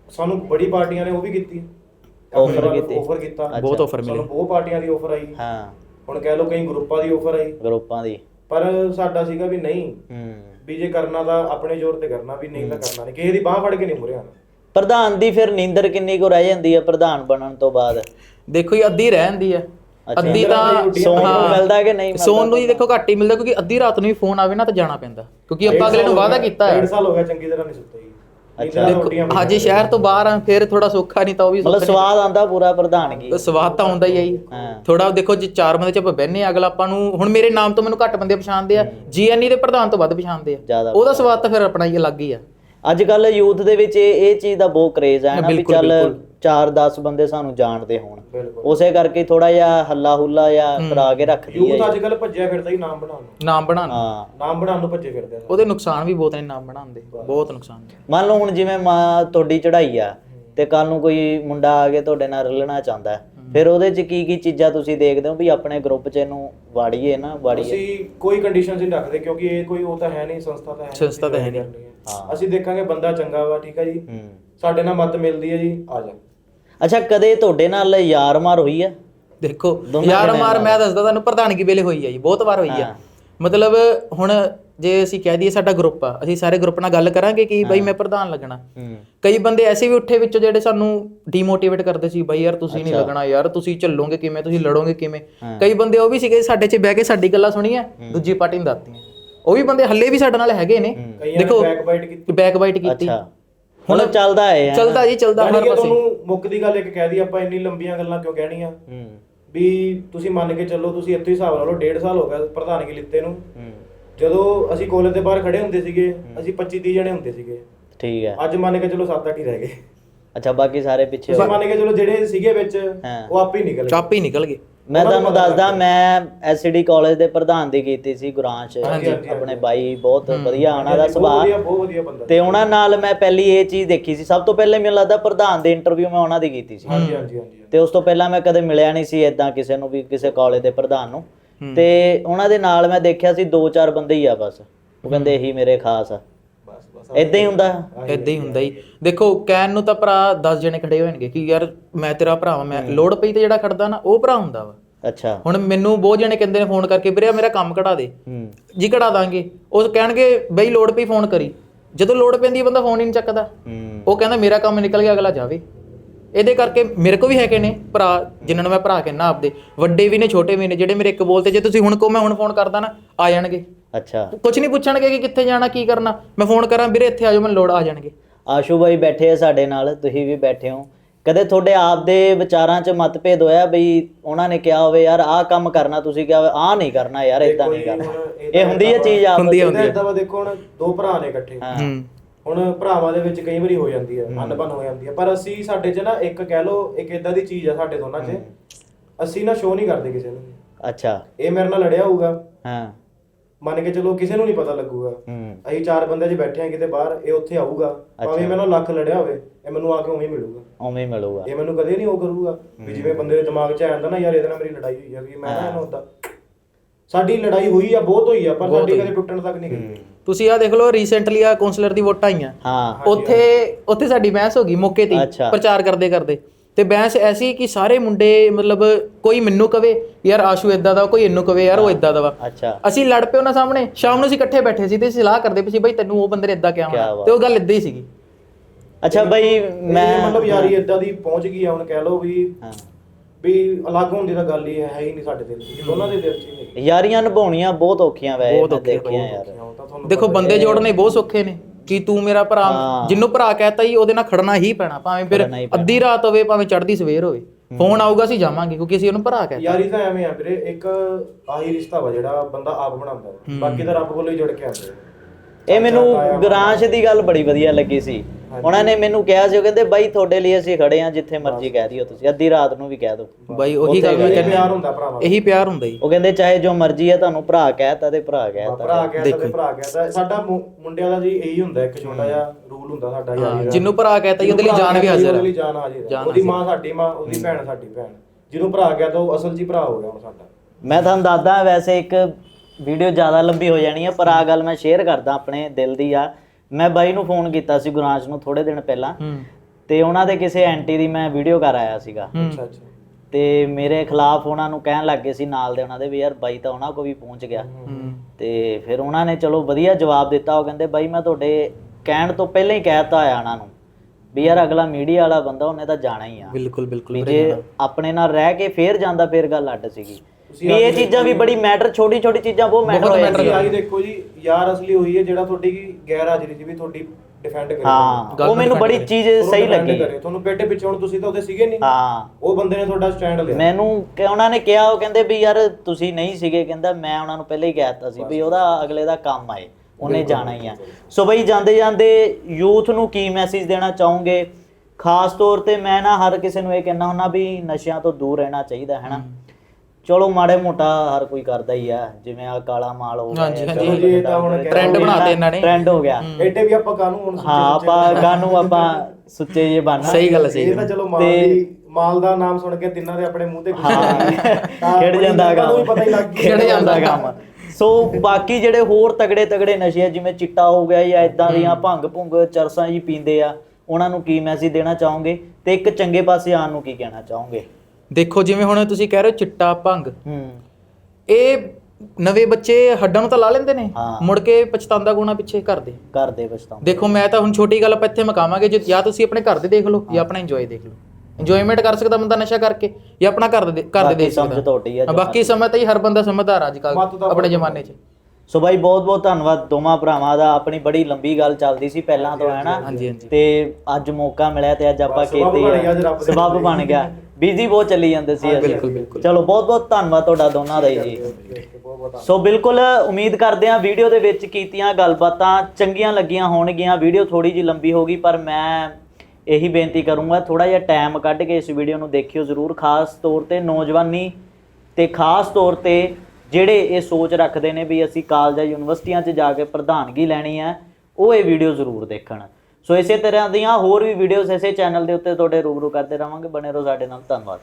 ਸਾਨੂੰ ਬੜੀ ਪਾਰਟੀਆਂ ਨੇ ਉਹ ਵੀ ਕੀਤੀ। Offer ਕੀਤੀ। ਆਫਰ ਕੀਤਾ। ਬਹੁਤ ਆਫਰ ਮਿਲੇ। ਸਾਨੂੰ ਬਹੁਤ ਪਾਰਟੀਆਂ ਦੀ ਆਫਰ ਆਈ। ਹਾਂ। ਹੁਣ ਕਹਿ ਲਓ ਕਈ ਗਰੁੱਪਾਂ ਦੀ ਆਫਰ ਆਈ। ਗਰੁੱਪਾਂ ਦੀ। ਪਰ ਸਾਡਾ ਸੀਗਾ ਵੀ ਨਹੀਂ। ਹੂੰ। ਵੀ ਜੇ ਕਰਨਾ ਤਾਂ ਆਪਣੇ ਜ਼ੋਰ ਤੇ ਕਰਨਾ ਵੀ ਨਹੀਂ ਤਾਂ ਕਰਨਾ ਨਹੀਂ। ਕਿਸੇ ਦੀ ਬਾਹ ਫੜ ਕੇ ਨਹੀਂ ਮੁਰਿਆ ਪ੍ਰਧਾਨ ਦੀ ਫਿਰ ਨੀਂਦਰ ਕਿੰਨੀ ਕੁ ਰਹਿ ਜਾਂਦੀ ਹੈ ਪ੍ਰਧਾਨ ਬਣਨ ਤੋਂ ਬਾਅਦ? ਦੇਖੋ ਜੀ ਅੱਧੀ ਰਹਿ ਜਾਂਦੀ ਆ। ਅੱਛਾ। ਅੱਧੀ ਤਾਂ ਸੌਣ ਨੂੰ ਮਿਲਦਾ ਕਿ ਨਹੀਂ? ਸੋਨ ਨੂੰ ਜੀ ਦੇਖੋ ਘੱਟ ਹੀ ਮਿਲਦਾ ਕਿਉਂਕਿ ਅੱਧੀ ਰਾਤ ਨੂੰ ਵੀ ਫੋਨ ਆਵੇ ਨਾ ਤਾਂ ਜਾਣਾ ਪੈਂਦਾ। ਕਿਉਂਕਿ ਆਪਾਂ ਅਗਲੇ ਨੂੰ ਵਾਅਦਾ ਕੀਤਾ ਹੈ। ਡੇਢ ਸਾਲ ਹੋ ਗਿਆ ਚੰਗੀ ਤਰ੍ਹਾਂ ਨਹੀਂ ਸੁੱਤਾ ਦੇਖੋ ਹਜੇ ਸ਼ਹਿਰ ਤੋਂ ਬਾਹਰ ਆ ਫਿਰ ਥੋੜਾ ਸੌਖਾ ਨਹੀਂ ਤਾਂ ਉਹ ਵੀ ਮਤਲਬ ਸਵਾਦ ਆਂਦਾ ਪੂਰਾ ਪ੍ਰਧਾਨਗੀ। ਸਵਾਦ ਤਾਂ ਆਉਂਦਾ ਹੀ ਆ ਜੀ। ਹਾਂ। ਥੋੜਾ ਦੇਖੋ ਜੇ ਚਾਰ ਬੰਦੇ ਚ ਆਪਾਂ ਬਹਿਨੇ ਆ ਅਗਲਾ ਆਪਾਂ ਨੂੰ ਹੁਣ ਮੇਰੇ ਨਾਮ ਤੋਂ ਮੈਨੂੰ ਘੱਟ ਬੰਦੇ ਪਛਾਣਦੇ ਆ। ਜੀਐਨਈ ਦੇ ਪ੍ਰਧਾਨ ਤੋਂ ਵੱਧ ਪਛਾਣਦੇ ਆ। ਉਹਦਾ ਸਵਾਦ ਤਾਂ ਫਿਰ ਆਪਣਾ ਹੀ ਅਲੱਗ ਹੀ ਆ। ਅੱਜ ਕੱਲ ਯੂਥ ਦੇ ਵਿੱਚ ਇਹ ਇਹ ਚੀਜ਼ ਦਾ ਬਹੁਤ ਕਰੇਜ਼ ਹੈ ਨਾ ਵੀ ਬਿਲਕੁਲ, ਚੱਲ ਬਿਲਕੁਲ। 4-10 ਬੰਦੇ ਸਾਨੂੰ ਜਾਣਦੇ ਹੋਣ। ਬਿਲਕੁਲ। ਉਸੇ ਕਰਕੇ ਥੋੜਾ ਜਿਹਾ ਹੱਲਾ ਹੁੱਲਾ ਜਾਂ ਕਰਾ ਕੇ ਰੱਖਦੀ ਹੈ ਯੂਥ ਅੱਜ ਕੱਲ ਭੱਜਿਆ ਫਿਰਦਾ ਹੀ ਨਾਮ ਬਣਾਉਣ ਨੂੰ। ਨਾਮ ਬਣਾਉਣਾ ਹਾਂ। ਨਾਮ ਬਣਾਉਣ ਨੂੰ ਭੱਜੇ ਫਿਰਦੇ ਆ ਉਹਦੇ ਨੁਕਸਾਨ ਵੀ ਬਹੁਤ ਨੇ ਨਾਮ ਬਣਾਉਣ ਦੇ ਬਹੁਤ ਨੁਕਸਾਨ ਨੇ। ਮੰਨ ਲਓ ਹੁਣ ਜਿਵੇਂ ਮਾਂ ਤੁਹਾਡੀ ਚੜ੍ਹਾਈ ਆ ਤੇ ਕੱਲ ਨੂੰ ਕੋਈ ਮੁੰਡਾ ਆ ਕੇ ਤੁਹਾਡੇ ਨਾਲ ਰਲਣਾ ਚਾਹੁੰਦਾ ਹੈ, ਫਿਰ ਉਹਦੇ 'ਚ ਕੀ ਕੀ ਚੀਜ਼ਾਂ ਤੁਸੀਂ ਦੇਖਦੇ ਹੋ ਵੀ ਆਪਣੇ ਗਰੁੱਪ 'ਚ ਇਹਨੂੰ ਵਾੜੀਏ ਨਾ ਵਾੜੀਏ ਅਸੀਂ ਕੋਈ ਕੰਡੀਸ਼ਨਸ ਨਹੀਂ ਰੱਖਦੇ ਕਿਉਂਕਿ ਇਹ ਕੋਈ ਉਹ ਤਾਂ ਹੈ ਨਹੀਂ ਸੰਸਥਾ ਤਾਂ ਹੈ ਨਹੀਂ, ਸੰਸਥਾ ਤਾਂ ਹੈ ਨਹੀਂ। ਹੈ। ਹਾਂ। ਅਸੀਂ ਦੇਖਾਂਗੇ ਬੰਦਾ ਚੰਗਾ ਵਾ ਠੀਕ ਹੈ ਜੀ ਹੂੰ ਸਾਡੇ ਨਾਲ ਮਤ ਮਿਲਦੀ ਹੈ ਜੀ ਆ ਜਾ ਅੱਛਾ ਕਦੇ ਤੁਹਾਡੇ ਨਾਲ ਯਾਰ ਮਾਰ ਹੋਈ ਆ ਦੇਖੋ ਦੋਨਾਂ ਯਾਰ ਜਣਿਆਂ ਮਾਰ ਨਾਲ। ਮੈਂ ਦੱਸਦਾ ਤੁਹਾਨੂੰ ਪ੍ਰਧਾਨਗੀ ਵੇਲੇ ਹੋਈ ਆ ਜੀ ਬਹੁਤ ਵਾਰ ਹੋਈ ਆ ਹਾਂ। ਮਤਲਬ ਹੁਣ ਜੇ ਅਸੀਂ ਕਹਿ ਦਈਏ ਸਾਡਾ ਗਰੁੱਪ ਆ ਅਸੀਂ ਸਾਰੇ ਗਰੁੱਪ ਨਾਲ ਗੱਲ ਕਰਾਂਗੇ ਕਿ ਬਈ ਮੈਂ ਪ੍ਰਧਾਨ ਲੱਗਣਾ। ਹੂੰ। ਕਈ ਬੰਦੇ ਐਸੇ ਵੀ ਉੱਠੇ ਵਿੱਚੋਂ ਜਿਹੜੇ ਸਾਨੂੰ ਡੀਮੋਟੀਵੇਟ ਕਰਦੇ ਸੀ ਬਈ ਯਾਰ ਤੁਸੀਂ ਨਹੀਂ ਲੱਗਣਾ ਯਾਰ ਤੁਸੀਂ ਚੱਲੋਗੇ ਕਿਵੇਂ ਤੁਸੀਂ ਲੜੋਗੇ ਕਿਵੇਂ। ਕਈ ਬੰਦੇ ਉਹ ਵੀ ਸੀਗੇ ਸਾਡੇ 'ਚ ਬਹਿ ਕੇ ਸਾਡੀ ਗੱਲਾਂ ਸੁਣੀਆਂ ਦੂਜੀ ਪਾਰਟੀ ਨੂੰ ਦੱਸਤੀਆਂ। ਉਹ ਵੀ ਬੰਦੇ ਹੱਲੇ ਵੀ ਸਾਡੇ ਨਾਲ ਹੈਗੇ ਨੇ। ਦੇਖੋ ਬੈਕ ਬਾਈਟ ਕੀਤੀ। ਬੈਕ ਬਾਈਟ ਕੀਤੀ। ਅੱਛਾ। ਹੁਣ ਚੱਲਦਾ ਹੈ ਯਾਰ ਚੱਲਦਾ ਜੀ ਚੱਲਦਾ ਹਰ ਪਾਸੇ। ਤੁਹਾਨੂੰ ਮੁੱਕ ਦੀ ਗੱਲ ਇੱਕ ਕਹਿ ਦੀ ਆਪਾਂ ਇੰਨੀ ਲੰਬੀਆਂ ਗੱਲਾਂ ਕਿਉਂ ਕਹਿਣੀਆਂ? ਵੀ ਤੁਸੀਂ ਮੰਨ ਕੇ ਚੱਲੋ ਤੁਸੀਂ ਇੱਥੇ ਹੀ ਹਿਸਾਬ ਲਾ ਲਓ ਡੇਢ ਸਾਲ ਹੋ ਗਿਆ ਪ੍ਰਧਾਨਗੀ ਲਿੱਤੇ ਨੂੰ। ਜਦੋਂ ਅਸੀਂ ਕਾਲਜ ਦੇ ਬਾਹਰ ਖੜੇ ਹੁੰਦੇ ਸੀਗੇ ਅਸੀਂ 25 30 ਜਣੇ ਹੁੰਦੇ ਸੀਗੇ। ਠੀਕ ਹੈ। ਅੱਜ ਮੰਨ ਕੇ ਚਲੋ 7-8 ਹੀ ਰਹਿ ਗਏ। ਅੱਛਾ ਬਾਕੀ ਸਾਰੇ ਪਿੱਛੇ ਤੁਸੀਂ ਮੰਨ ਕੇ ਚਲੋ ਜਿਹੜੇ ਸੀਗੇ ਵਿੱਚ ਹਾਂ। ਉਹ ਆਪੇ ਹੀ ਨਿਕਲ ਗਏ। ਚਾਪ ਹੀ ਨਿਕਲ ਗਏ। ਮੈਂ ਤੁਹਾਨੂੰ ਦੱਸਦਾ ਮੈਂ ਐਸਸੀਡੀ ਕਾਲਜ ਦੇ ਪ੍ਰਧਾਨ ਦੀ ਕੀਤੀ ਸੀ ਹਾਂਜੀ, ਹਾਂਜੀ, ਆਪਣੇ ਬਾਈ ਬਹੁਤ ਵਧੀਆ ਉਹਨਾਂ ਦਾ ਬਹੁਤ ਸੁਭਾਅ। ਵਧੀਆ ਬਹੁਤ ਵਧੀਆ ਬੰਦਾ ਤੇ ਉਹਨਾਂ ਨਾਲ ਮੈਂ ਪਹਿਲੀ ਇਹ ਚੀਜ਼ ਦੇਖੀ ਸੀ। ਸਭ ਤੋਂ ਪਹਿਲੇ ਮੈਨੂੰ ਲੱਗਦਾ ਪ੍ਰਧਾਨ ਦੇ ਇੰਟਰਵਿਊ ਮੈਂ ਉਹਨਾਂ ਦੀ ਕੀਤੀ ਸੀ। ਹਾਂਜੀ ਹਾਂਜੀ ਹਾਂਜੀ ਤੇ ਉਸ ਤੋਂ ਪਹਿਲਾਂ ਮੈਂ ਕਦੇ ਮਿਲਿਆ ਨਹੀਂ ਸੀ ਇਦਾਂ ਕਿਸੇ ਨੂੰ ਵੀ ਕਿਸੇ ਕਾਲਜ ਦੇ ਪ੍ਰਧਾਨ ਨੂੰ। ਤੇ ਉਹਨਾਂ ਦੇ ਨਾਲ ਮੈਂ ਦੇਖਿਆ ਸੀ ਦੋ ਚਾਰ ਬੰਦੇ ਹੀ ਆ ਬਸ। ਉਹ ਕਹਿੰਦੇ ਇਹੀ ਮੇਰੇ ਖਾਸ ਆ। ਬਸ ਬਸ ਇਦਾਂ ਹੀ ਹੁੰਦਾ। ਇਦਾਂ ਹੀ ਹੁੰਦਾ ਹੀ ਦੇਖੋ ਕਹਿਣ ਨੂੰ ਤਾਂ ਭਰਾ 10 ਜਣੇ ਖੜੇ ਹੋਣਗੇ ਕਿ ਯਾਰ ਮੈਂ ਤੇਰਾ ਭਰਾ ਵਾਂ ਮੈਂ ਲੋੜ ਪਈ ਤੇ ਜਿਹੜਾ ਖੜਦਾ ਨਾ ਉਹ ਭਰਾ ਹੁੰਦਾ ਵਾ। ਅੱਛਾ। ਹੁਣ ਮੈਨੂੰ ਬਹੁਤ ਜਣੇ ਕਹਿੰਦੇ ਨੇ ਫੋਨ ਕਰਕੇ ਵੀਰੇ ਆਹ ਮੇਰਾ ਕੰਮ ਕਢਾ ਦੇ। ਹੂੰ। ਜੀ ਕਢਾ ਦਾਂਗੇ। ਉਹ ਕਹਿਣਗੇ ਬਈ ਲੋੜ ਪਈ ਫੋਨ ਕਰੀ। ਜਦੋਂ ਲੋੜ ਪੈਂਦੀ ਹੈ ਬੰਦਾ ਫੋਨ ਹੀ ਨਹੀਂ ਚੱਕਦਾ। ਹੂੰ। ਉਹ ਕਹਿੰਦਾ ਮੇਰਾ ਕੰਮ ਨਿਕਲ ਗਿਆ ਅਗਲਾ ਜਾਵੇ। ਇਹਦੇ ਕਰਕੇ ਮੇਰੇ ਕੋ ਵੀ ਹੈਗੇ ਨੇ ਭਰਾ ਜਿਨ੍ਹਾਂ ਨੂੰ ਮੈਂ ਭਰਾ ਕਹਿੰਦਾ ਆਪਦੇ। ਵੱਡੇ ਵੀ ਨੇ ਛੋਟੇ ਵੀ ਨੇ ਜਿਹੜੇ ਮੇਰੇ ਇੱਕ ਬੋਲਤੇ ਜੇ ਤੁਸੀਂ ਹੁਣ ਕਹੋ ਮੈਂ ਹੁਣ ਫੋਨ ਕਰਦਾ ਨਾ ਆ ਜਾਣਗੇ। ਅੱਛਾ। ਕੁਝ ਨਹੀਂ ਪੁੱਛਣਗੇ ਕਿ ਕਿੱਥੇ ਜਾਣਾ ਕੀ ਕਰਨਾ। ਮੈਂ ਫੋਨ ਕਰਾਂ ਵੀਰੇ ਇੱਥੇ ਆ ਜਾਓ ਮੈਨੂੰ ਲੋੜ ਆ ਜਾਣਗੇ। ਆਸ਼ੂ ਬਾਈ ਬੈਠੇ ਆ ਸਾਡੇ ਨਾਲ ਤੁਸੀਂ ਵੀ ਬੈਠੇ ਹੋ। ਕਦੇ ਤੁਹਾਡੇ ਆਪ ਦੇ ਵਿਚਾਰਾਂ 'ਚ ਮਤਭੇਦ ਹੋਇਆ ਬਈ ਉਹਨਾਂ ਨੇ ਕਿਹਾ ਹੋਵੇ ਯਾਰ ਆਹ ਕੰਮ ਕਰਨਾ ਤੁਸੀਂ ਕਿਹਾ ਹੋਵੇ ਆਹ ਨਹੀਂ ਕਰਨਾ ਯਾਰ ਇਦਾਂ ਨਹੀਂ ਕਰਨਾ। ਇਹ ਹੁੰਦੀ ਹੈ ਚੀਜ਼ ਆਪ ਹੁੰਦੀ ਹੈ, ਵਾ ਦੇਖੋ ਹੁਣ ਦੋ ਭਰਾ ਨੇ ਇਕੱਠੇ। ਹੂੰ। ਹੁਣ ਭਰਾਵਾਂ ਦੇ ਵਿੱਚ ਕਈ ਵਾਰੀ ਹੋ ਜਾਂਦੀ ਹੈ ਅਨਬਨ ਹੋ ਜਾਂਦੀ ਹੈ। ਪਰ ਅਸੀਂ ਸਾਡੇ 'ਚ ਨਾ ਇੱਕ ਕਹਿ ਲਓ ਇੱਕ ਇਦਾਂ ਦੀ ਚੀਜ਼ ਆ ਸਾਡੇ ਦੋਨਾਂ 'ਚ ਅਸੀਂ ਨਾ ਸ਼ੋਅ ਨਹੀਂ ਕਰਦੇ ਕਿਸੇ ਨੂੰ। ਅੱਛਾ। ਇਹ ਮੇਰੇ ਨਾਲ ਲੜਿਆ ਹੋਊਗਾ। ਹਾਂ। ਮੰਨ ਕੇ ਚਲੋ ਕਿਸੇ ਨੂੰ ਨਹੀਂ ਪਤਾ ਲੱਗੂਗਾ। ਅਸੀਂ ਚਾਰ ਬੰਦੇ 'ਚ ਬੈਠੇ ਆ ਕਿਤੇ ਬਾਹਰ ਇਹ ਉੱਥੇ ਆਊਗਾ। ਭਾਵੇਂ ਮੈਨੂੰ ਲੱਖ ਲੜਿਆ ਹੋਵੇ ਇਹ ਮੈਨੂੰ ਆ ਕੇ ਉਵੇਂ ਮਿਲੂਗਾ। ਉਵੇਂ ਮਿਲੂਗਾ। ਇਹ ਮੈਨੂੰ ਕਦੇ ਨਹੀਂ ਉਹ ਕਰੂਗਾ ਵੀ ਜਿਵੇਂ ਬੰਦੇ ਦੇ ਦਿਮਾਗ 'ਚ ਆ ਜਾਂਦਾ ਨਾ ਯਾਰ ਇਹਦੇ ਨਾਲ ਮੇਰੀ ਲੜਾਈ ਹੋਈ ਆ ਵੀ ਮੈਂ ਨਾ ਇਹਨੂੰ ਹੁੰਦਾ। ਸਾਡੀ ਲੜਾਈ ਹੋਈ ਆ ਬਹੁਤ ਹੋਈ ਆ ਪਰ ਸਾਡੀ ਕਦੇ ਟੁੱਟਣ ਤੱਕ ਨਹੀਂ ਗਈ। ਤੁਸੀਂ ਆ ਦੇਖ ਲਓ ਰੀਸੈਂਟਲੀ ਆ ਕਾਉਂਸਲਰ ਦੀ ਵੋਟਾਂ ਆਈਆਂ। ਹਾਂ। ਉੱਥੇ ਉੱਥੇ ਸਾਡੀ ਬਹਿਸ ਹੋ ਗਈ ਮੌਕੇ ਤੇ ਹੀ, ਅੱਛਾ। ਪ੍ਰਚਾਰ ਕਰਦੇ ਕਰਦੇ। ਤੇ ਬਹਿਸ ਐਸੀ ਕਿ ਸਾਰੇ ਮੁੰਡੇ ਮਤਲਬ ਕੋਈ ਮੈਨੂੰ ਕਵੇ ਯਾਰ ਆਸ਼ੂ ਇਦਾਂ ਦਾ ਕੋਈ ਇਹਨੂੰ ਕਵੇ ਯਾਰ ਉਹ ਇਦਾਂ ਦਾ ਵਾ। ਅੱਛਾ। ਅਸੀਂ ਲੜ ਪਏ ਉਹਨਾਂ ਸਾਹਮਣੇ ਸ਼ਾਮ ਨੂੰ ਅਸੀਂ ਇਕੱਠੇ ਬੈਠੇ ਸੀ ਤੇ ਸਲਾਹ ਕਰਦੇ ਪਏ ਸੀ ਬਈ ਤੈਨੂੰ ਉਹ ਬੰਦੇ ਨੇ ਇਦਾਂ ਕਿਹਾ ਕਿਆ ਹੋਣਾ ਬਾਤ। ਤੇ ਉਹ ਗੱਲ ਇਦਾਂ ਹੀ ਸੀਗੀ। ਅੱਛਾ ਬਾਈ ਮੈਂ ਮੈਂ ਮਤਲਬ ਯਾਰੀ ਇਦਾਂ ਦੀ ਪਹੁੰਚ ਗਈ ਆ ਹੁਣ ਕਹਿ ਲਓ ਵੀ ਹਾਂ। ਵੀ ਅਲੱਗ ਹੋਣ ਦੀ ਤਾਂ ਗੱਲ ਹੀ ਹੈ ਹੈ ਹੀ ਨਹੀਂ ਸਾਡੇ ਦਿਲ 'ਚ ਕਿ ਦੋਨਾਂ ਦੇ ਦਿਲ 'ਚ ਹੀ ਨਹੀਂ। ਯਾਰੀਆਂ ਨਿਭਾਉਣੀਆਂ ਬਹੁਤ ਔਖੀਆਂ ਵੈ ਬਹੁਤ ਮੈਂ ਔਖੀਆਂ, ਦੇਖੀਆਂ ਯਾਰ। ਹੁਣ ਤਾਂ ਤੁਹਾਨੂੰ ਦੇਖੋ ਬੰਦੇ ਜੋੜਨੇ ਬਹੁਤ ਸੌਖੇ ਨੇ ਕਿ ਤੂੰ ਮੇਰਾ ਭਰਾ ਹਾਂ। ਜਿੰਨੂੰ ਭਰਾ ਕਹਤਾ ਹੀ ਉਹਦੇ ਨਾਲ ਖੜਨਾ ਹੀ ਪੈਣਾ ਭਾਵੇਂ ਫਿਰ ਖੜਨਾ ਹੀ ਪੈਣਾ। ਅੱਧੀ ਰਾਤ ਹੋਵੇ ਭਾਵੇਂ ਚੜ੍ਹਦੀ ਸਵੇਰ ਹੋਵੇ। ਫੋਨ ਆਊਗਾ ਅਸੀਂ ਜਾਵਾਂਗੇ ਕਿਉਂਕਿ ਅਸੀਂ ਉਹਨੂੰ ਭਰਾ ਕਹਤਾ। ਯਾਰੀ ਤਾਂ ਐਵੇਂ ਆ ਵੀਰੇ ਇੱਕ ਆਹੀ ਰਿਸ਼ਤਾ ਵਾ ਜਿਹੜਾ ਬੰਦਾ ਆਪ ਬਣਾਉਂਦਾ। ਬਾਕੀ ਤਾਂ ਰੱਬ ਕੋਲੋਂ ਹੀ ਜੁੜ ਕੇ ਆਉਂਦੇ। ਇਹ ਮੈਨੂੰ ਗਰਾਂਸ਼ ਦੀ ਗੱਲ ਬੜੀ ਵਧੀਆ ਲੱਗੀ ਸੀ। ਉਹਨਾਂ ਨੇ ਮੈਨੂੰ ਕਿਹਾ ਸੀ ਉਹ ਕਹਿੰਦੇ ਬਾਈ ਤੁਹਾਡੇ ਲਈ ਅਸੀਂ ਖੜੇ ਆ ਜਿੱਥੇ ਮਰਜ਼ੀ ਕਹਿ ਦਿਓ ਤੁਸੀਂ। ਅੱਧੀ ਰਾਤ ਨੂੰ ਵੀ ਕਹਿ ਦਿਓ। ਬਾਈ ਉਹੀ ਗੱਲ ਮੈਂ ਕਹਿੰਦਾ। ਪਿਆਰ ਹੁੰਦਾ ਭਰਾਵਾਂ ਦਾ। ਇਹੀ ਪਿਆਰ ਹੁੰਦਾ ਜੀ। ਉਹ ਕਹਿੰਦੇ ਚਾਹੇ ਜੋ ਮਰਜ਼ੀ ਹੈ ਤੁਹਾਨੂੰ ਭਰਾ ਕਹਿਤਾ ਤੇ ਭਰਾ ਕਹਿਤਾ ਭਰਾ ਕਹਿਤਾ ਤੇ ਭਰਾ ਕਹਿਤਾ ਸਾਡਾ ਮੁ- ਮੁੰਡਿਆਂ ਦਾ ਜੀ ਇਹੀ ਹੁੰਦਾ ਇੱਕ ਛੋਟਾ ਜਿਹਾ ਰੂਲ ਹੁੰਦਾ ਸਾਡਾ ਯਾਰੀ ਦਾ। ਜਿੰਨੂੰ ਭਰਾ ਕਹਤਾ ਜੀ ਉਹਦੇ ਲਈ ਜਾਨ ਵੀ ਹਾਜ਼ਰ ਉਹਦੇ ਹੈ ਲਈ ਜਾਨ ਹਾਜ਼ਰ ਹੈ। ਉਹਦੀ ਮਾਂ ਸਾਡੀ ਮਾਂ ਉਹਦੀ ਭੈਣ ਸਾਡੀ ਭੈਣ। ਜਿਹਨੂੰ ਭਰਾ ਕਹਿਤਾ ਉਹ ਅਸਲ 'ਚ ਹੀ ਭਰਾ ਹੋ ਗਿਆ ਹੁਣ ਸਾਡਾ। ਮੈਂ ਤੁਹਾਨੂੰ ਦੱਸਦਾ ਵੈਸੇ ਇੱਕ ਵੀਡੀਓ ਜ਼ਿਆਦਾ ਲੰਬੀ ਹੋ ਜਾਣੀ ਹੈ ਪਰ ਆ ਗੱਲ ਮੈਂ ਸ਼ੇਅਰ ਕਰਦਾ ਆਪਣੇ ਦਿਲ ਦੀ ਆ। ਮੈਂ ਬਾਈ ਨੂੰ ਫੋਨ ਕੀਤਾ ਸੀ ਗੁਰਾਂਸ਼ ਨੂੰ ਥੋੜੇ ਦਿਨ ਪਹਿਲਾਂ। ਤੇ ਉਹਨਾਂ ਦੇ ਕਿਸੇ ਐਂਟੀ ਦੀ ਮੈਂ ਵੀਡੀਓ ਕਰ ਆਇਆ ਸੀਗਾ। ਅੱਛਾ ਅੱਛਾ। ਤੇ ਮੇਰੇ ਖਿਲਾਫ ਉਹਨਾਂ ਨੂੰ ਕਹਿਣ ਲੱਗ ਗਏ ਸੀ ਨਾਲ ਦੇ ਉਹਨਾਂ ਦੇ ਵੀ ਯਾਰ ਬਾਈ ਤਾਂ ਉਹਨਾਂ ਕੋ ਵੀ ਪਹੁੰਚ ਗਿਆ। ਤੇ ਫਿਰ ਉਹਨਾਂ ਨੇ ਚਲੋ ਵਧੀਆ ਜਵਾਬ ਦਿੱਤਾ। ਉਹ ਕਹਿੰਦੇ ਬਾਈ ਮੈਂ ਤੁਹਾਡੇ ਕਹਿਣ ਤੋਂ ਪਹਿਲਾਂ ਹੀ ਕਹਿਤਾ ਆ ਉਹਨਾਂ ਨੂੰ ਵੀ ਯਾਰ ਅਗਲਾ ਮੀਡੀਆ ਵਾਲਾ ਬੰਦਾ ਉਹਨੇ ਤਾਂ ਜਾਣਾ ਹੀ ਆ। ਬਿਲਕੁਲ ਬਿਲਕੁਲ ਜੇ ਆਪਣੇ ਨਾਲ ਰਹਿ ਕੇ ਫੇਰ ਜਾਂਦਾ ਫੇਰ ਗੱਲ ਅੱਡ ਸੀਗੀ। ਵੀ ਇਹ ਚੀਜ਼ਾਂ ਵੀ ਬੜੀ ਮੈਟਰ ਛੋਟੀ ਛੋਟੀ ਚੀਜ਼ਾਂ ਬਹੁਤ ਮੈਟਰ ਹੋਇਆ ਤੁਸੀਂ ਆਹੀ ਦੇਖੋ ਜੀ ਯਾਰ ਅਸਲੀ ਹੋਈ ਹੈ ਜਿਹੜਾ ਤੁਹਾਡੀ ਗੈਰ ਹਾਜ਼ਰੀ 'ਚ ਵੀ ਤੁਹਾਡੀ ਡਿਫੈਂਡ ਕਰੇ। ਹਾਂ ਉਹ ਮੈਨੂੰ ਬੜੀ ਚੀਜ਼ ਸਹੀ ਲੱਗੀ। ਤੁਹਾਨੂੰ ਪੇਟੇ ਪਿੱਛੇ ਹੁਣ ਤੁਸੀਂ ਤਾਂ ਉਹਦੇ ਸੀਗੇ ਨਹੀਂ ਹਾਂ। ਉਹ ਬੰਦੇ ਨੇ ਤੁਹਾਡਾ ਸਟੈਂਡ ਲਿਆ। ਮੈਨੂੰ ਕਿ ਉਹਨਾਂ ਨੇ ਕਿਹਾ ਉਹ ਕਹਿੰਦੇ ਵੀ ਯਾਰ ਤੁਸੀਂ ਨਹੀਂ ਸੀਗੇ ਕਹਿੰਦਾ ਮੈਂ ਉਹਨਾਂ ਨੂੰ ਪਹਿਲਾਂ ਹੀ ਕਹਿ ਦਿੱਤਾ ਸੀ ਵੀ ਉਹਦਾ ਅਗਲੇ ਦਾ ਕੰਮ ਆਏ ਉਹਨੇ ਜਾਣਾ ਹੀ ਆ। ਸੋ ਬਈ ਜਾਂਦੇ ਜਾਂਦੇ ਯੂਥ ਨੂੰ ਕੀ ਮੈਸੇਜ ਦੇਣਾ ਚਾਹੋਗੇ? ਖਾਸ ਤੌਰ ਤੇ ਮੈਂ ਨਾ ਹਰ ਕਿਸੇ ਨੂੰ ਇਹ ਕਹਿਣਾ ਹੁੰਦਾ ਵੀ ਨਸ਼ਿਆਂ ਤੋਂ ਦੂਰ ਰਹਿਣਾ ਚਾਹੀਦਾ ਹੈ ਨਾ? ਚਲੋ ਮਾੜੇ ਮੋਟਾ ਹਰ ਕੋਈ ਕਰਦਾ ਹੀ ਆ ਜਿਵੇਂ ਆ ਕਾਲਾ ਮਾਲ ਹੋ ਗਿਆ ਹਾਂਜੀ, ਹਾਂਜੀ। ਜੀ, ਇਹ ਤਾਂ ਹੁਣ Trend ਬਣਾਤੇ ਇਹਨਾਂ ਨੇ। ਟ੍ਰੈਂਡ ਹੋ ਗਿਆ। ਏਡੇ ਵੀ ਆਪਾਂ ਕਾਨੂੰ ਹੁਣ ਹਾਂ ਆਪਾਂ ਗਾਨੂੰ ਆਪਾਂ ਸੁੱਚੇ ਜੇ ਬਣਨਾ? ਸਹੀ ਗੱਲ ਹੈ, ਸਹੀ ਇਹ ਤਾਂ ਚਲੋ ਮਾਲ ਤੇ- ਦੀ ਮਾਲ ਦਾ ਨਾਮ ਸੁਣ ਕੇ ਤਿੰਨਾਂ ਦੇ ਆਪਣੇ ਮੂੰਹ ਤੇ ਗੁੱਸੇ ਹਾਂ ਤਾਂ ਖਿੜ ਬੜੀ ਜਾਂਦਾ ਲੋਕਾਂ ਨੂੰ ਵੀ ਕੰਮ। ਪਤਾ ਹੀ ਲੱਗ ਗਿਆ ਖਿੜ ਜਾਂਦਾ ਕੰਮ। ਸੋ ਬਾਕੀ ਜਿਹੜੇ ਹੋਰ ਤਗੜੇ ਤਗੜੇ ਨਸ਼ੇ ਆ ਜਿਵੇਂ ਚਿੱਟਾ ਹੋ ਗਿਆ ਜਾਂ ਇਦਾਂ ਦੀਆਂ ਭੰਗ ਭੁੰਗ ਚਰਸਾਂ ਜੀ ਪੀਂਦੇ ਆ ਉਹਨਾਂ ਨੂੰ ਕੀ ਮੈਸੇਜ ਦੇਣਾ ਚਾਹੋਗੇ? ਤੇ ਇੱਕ ਚੰਗੇ ਪਾਸੇ ਆਉਣ ਨੂੰ ਕੀ ਕਹਿਣਾ ਚਾਹੋਗੇ? ਦੇਖੋ ਜਿਵੇਂ ਹੁਣ ਤੁਸੀਂ ਕਹਿ ਰਹੇ ਹੋ ਚਿੱਟਾ ਭੰਗ। ਹੂੰ। ਇਹ ਨਵੇਂ ਬੱਚੇ ਹੱਡਾਂ ਨੂੰ ਤਾਂ ਲਾ ਲੈਂਦੇ ਨੇ। ਹਾਂ। ਮੁੜ ਕੇ ਪਛਤਾਉਂਦਾ ਗੁਣਾ ਪਿੱਛੇ ਕਰਦੇ। ਘਰ ਦੇ ਪਛਤਾਉਂਦੇ। ਦੇਖੋ ਮੈਂ ਤਾਂ ਹੁਣ ਛੋਟੀ ਗੱਲ ਆਪਾਂ ਇੱਥੇ ਮਕਾਵਾਂਗੇ। ਜੇ ਜਾਂ ਤੁਸੀਂ ਆਪਣੇ ਘਰ ਦੇ ਦੇਖ ਲਓ ਜਾਂ ਆਪਣਾ ਇੰਜੋਏ ਦੇਖ ਲਓ। ਇੰਜੋਇਮੈਂਟ ਕਰ ਸਕਦਾ ਬੰਦਾ ਨਸ਼ਾ ਕਰਕੇ ਜਾਂ ਆਪਣਾ ਘਰ ਦੇ ਘਰ ਦੇ ਬਾਕੀ ਦੇਖ ਸਮਝ ਸਕਦਾ ਤੁਹਾਡੀ ਆ ਬਾਕੀ ਸਮਝ ਤਾਂ ਹੀ ਹਰ ਬੰਦਾ ਸਮਝਦਾਰ ਅੱਜ ਕੱਲ ਮੱਤ ਤਾਂ ਆਪਣੇ ਜ਼ਮਾਨੇ 'ਚ। ਸੋ ਬਾਈ ਬਹੁਤ ਬਹੁਤ ਧੰਨਵਾਦ ਦੋਵਾਂ ਭਰਾਵਾਂ ਦਾ। ਆਪਣੀ ਬੜੀ ਲੰਬੀ ਗੱਲ ਚੱਲਦੀ ਸੀ ਪਹਿਲਾਂ ਤੋਂ ਹੈ ਨਾ ਹਾਂਜੀ, ਹਾਂਜੀ। ਤੇ ਅੱਜ ਮੌਕਾ ਮਿਲਿਆ ਤੇ ਅੱਜ ਆਪਾਂ ਸਬੱਬ ਕੀਤੀ ਬਣ ਗਿਆ ਅੱਜ ਰੱਬ ਦੇ ਸਬੱਬ ਬਣ ਗਿਆ। ਬਿਜ਼ੀ ਬਹੁਤ ਚੱਲੀ ਜਾਂਦੇ ਸੀ ਅਸੀਂ। ਬਿਲਕੁਲ, ਬਿਲਕੁਲ। ਚਲੋ ਬਹੁਤ ਬਹੁਤ ਧੰਨਵਾਦ ਤੁਹਾਡਾ ਦੋਨਾਂ ਦਾ ਜੀ। ਬਹੁਤ ਬਹੁਤ ਸੋ ਬਿਲਕੁਲ ਉਮੀਦ ਕਰਦੇ ਹਾਂ ਵੀਡੀਓ ਦੇ ਵਿੱਚ ਕੀਤੀਆਂ ਗੱਲਬਾਤਾਂ ਚੰਗੀਆਂ ਲੱਗੀਆਂ ਹੋਣਗੀਆਂ। ਵੀਡੀਓ ਥੋੜੀ ਜੀ ਲੰਬੀ ਹੋ ਗਈ ਪਰ ਮੈਂ ਇਹੀ ਬੇਨਤੀ ਕਰੂੰਗਾ ਥੋੜਾ ਜਿਹਾ ਟਾਈਮ ਕੱਢ ਕੇ ਇਸ ਵੀਡੀਓ ਨੂੰ ਦੇਖਿਓ ਜ਼ਰੂਰ ਖਾਸ ਤੌਰ ਤੇ ਨੌਜਵਾਨੀ ਤੇ ਖਾਸ ਤੌਰ ਤੇ ਜਿਹੜੇ ਇਹ ਸੋਚ ਰੱਖਦੇ ਨੇ ਵੀ ਅਸੀਂ ਕਾਲਜਾਂ ਯੂਨੀਵਰਸਿਟੀਆਂ 'ਚ ਜਾ ਕੇ ਪ੍ਰਧਾਨਗੀ ਲੈਣੀ ਹੈ, ਉਹ ਇਹ ਵੀਡੀਓ ਜ਼ਰੂਰ ਦੇਖਣ। ਸੋ ਇਸੇ ਤਰ੍ਹਾਂ ਦੀਆਂ ਹੋਰ ਵੀ ਵੀਡੀਓਜ਼ ਇਸੇ ਚੈਨਲ ਦੇ ਉੱਤੇ ਤੁਹਾਡੇ ਰੂਬਰੂ ਕਰਦੇ ਰਵਾਂਗੇ ਬਣੇ ਰਹੋ ਸਾਡੇ ਨਾਲ। ਧੰਨਵਾਦ।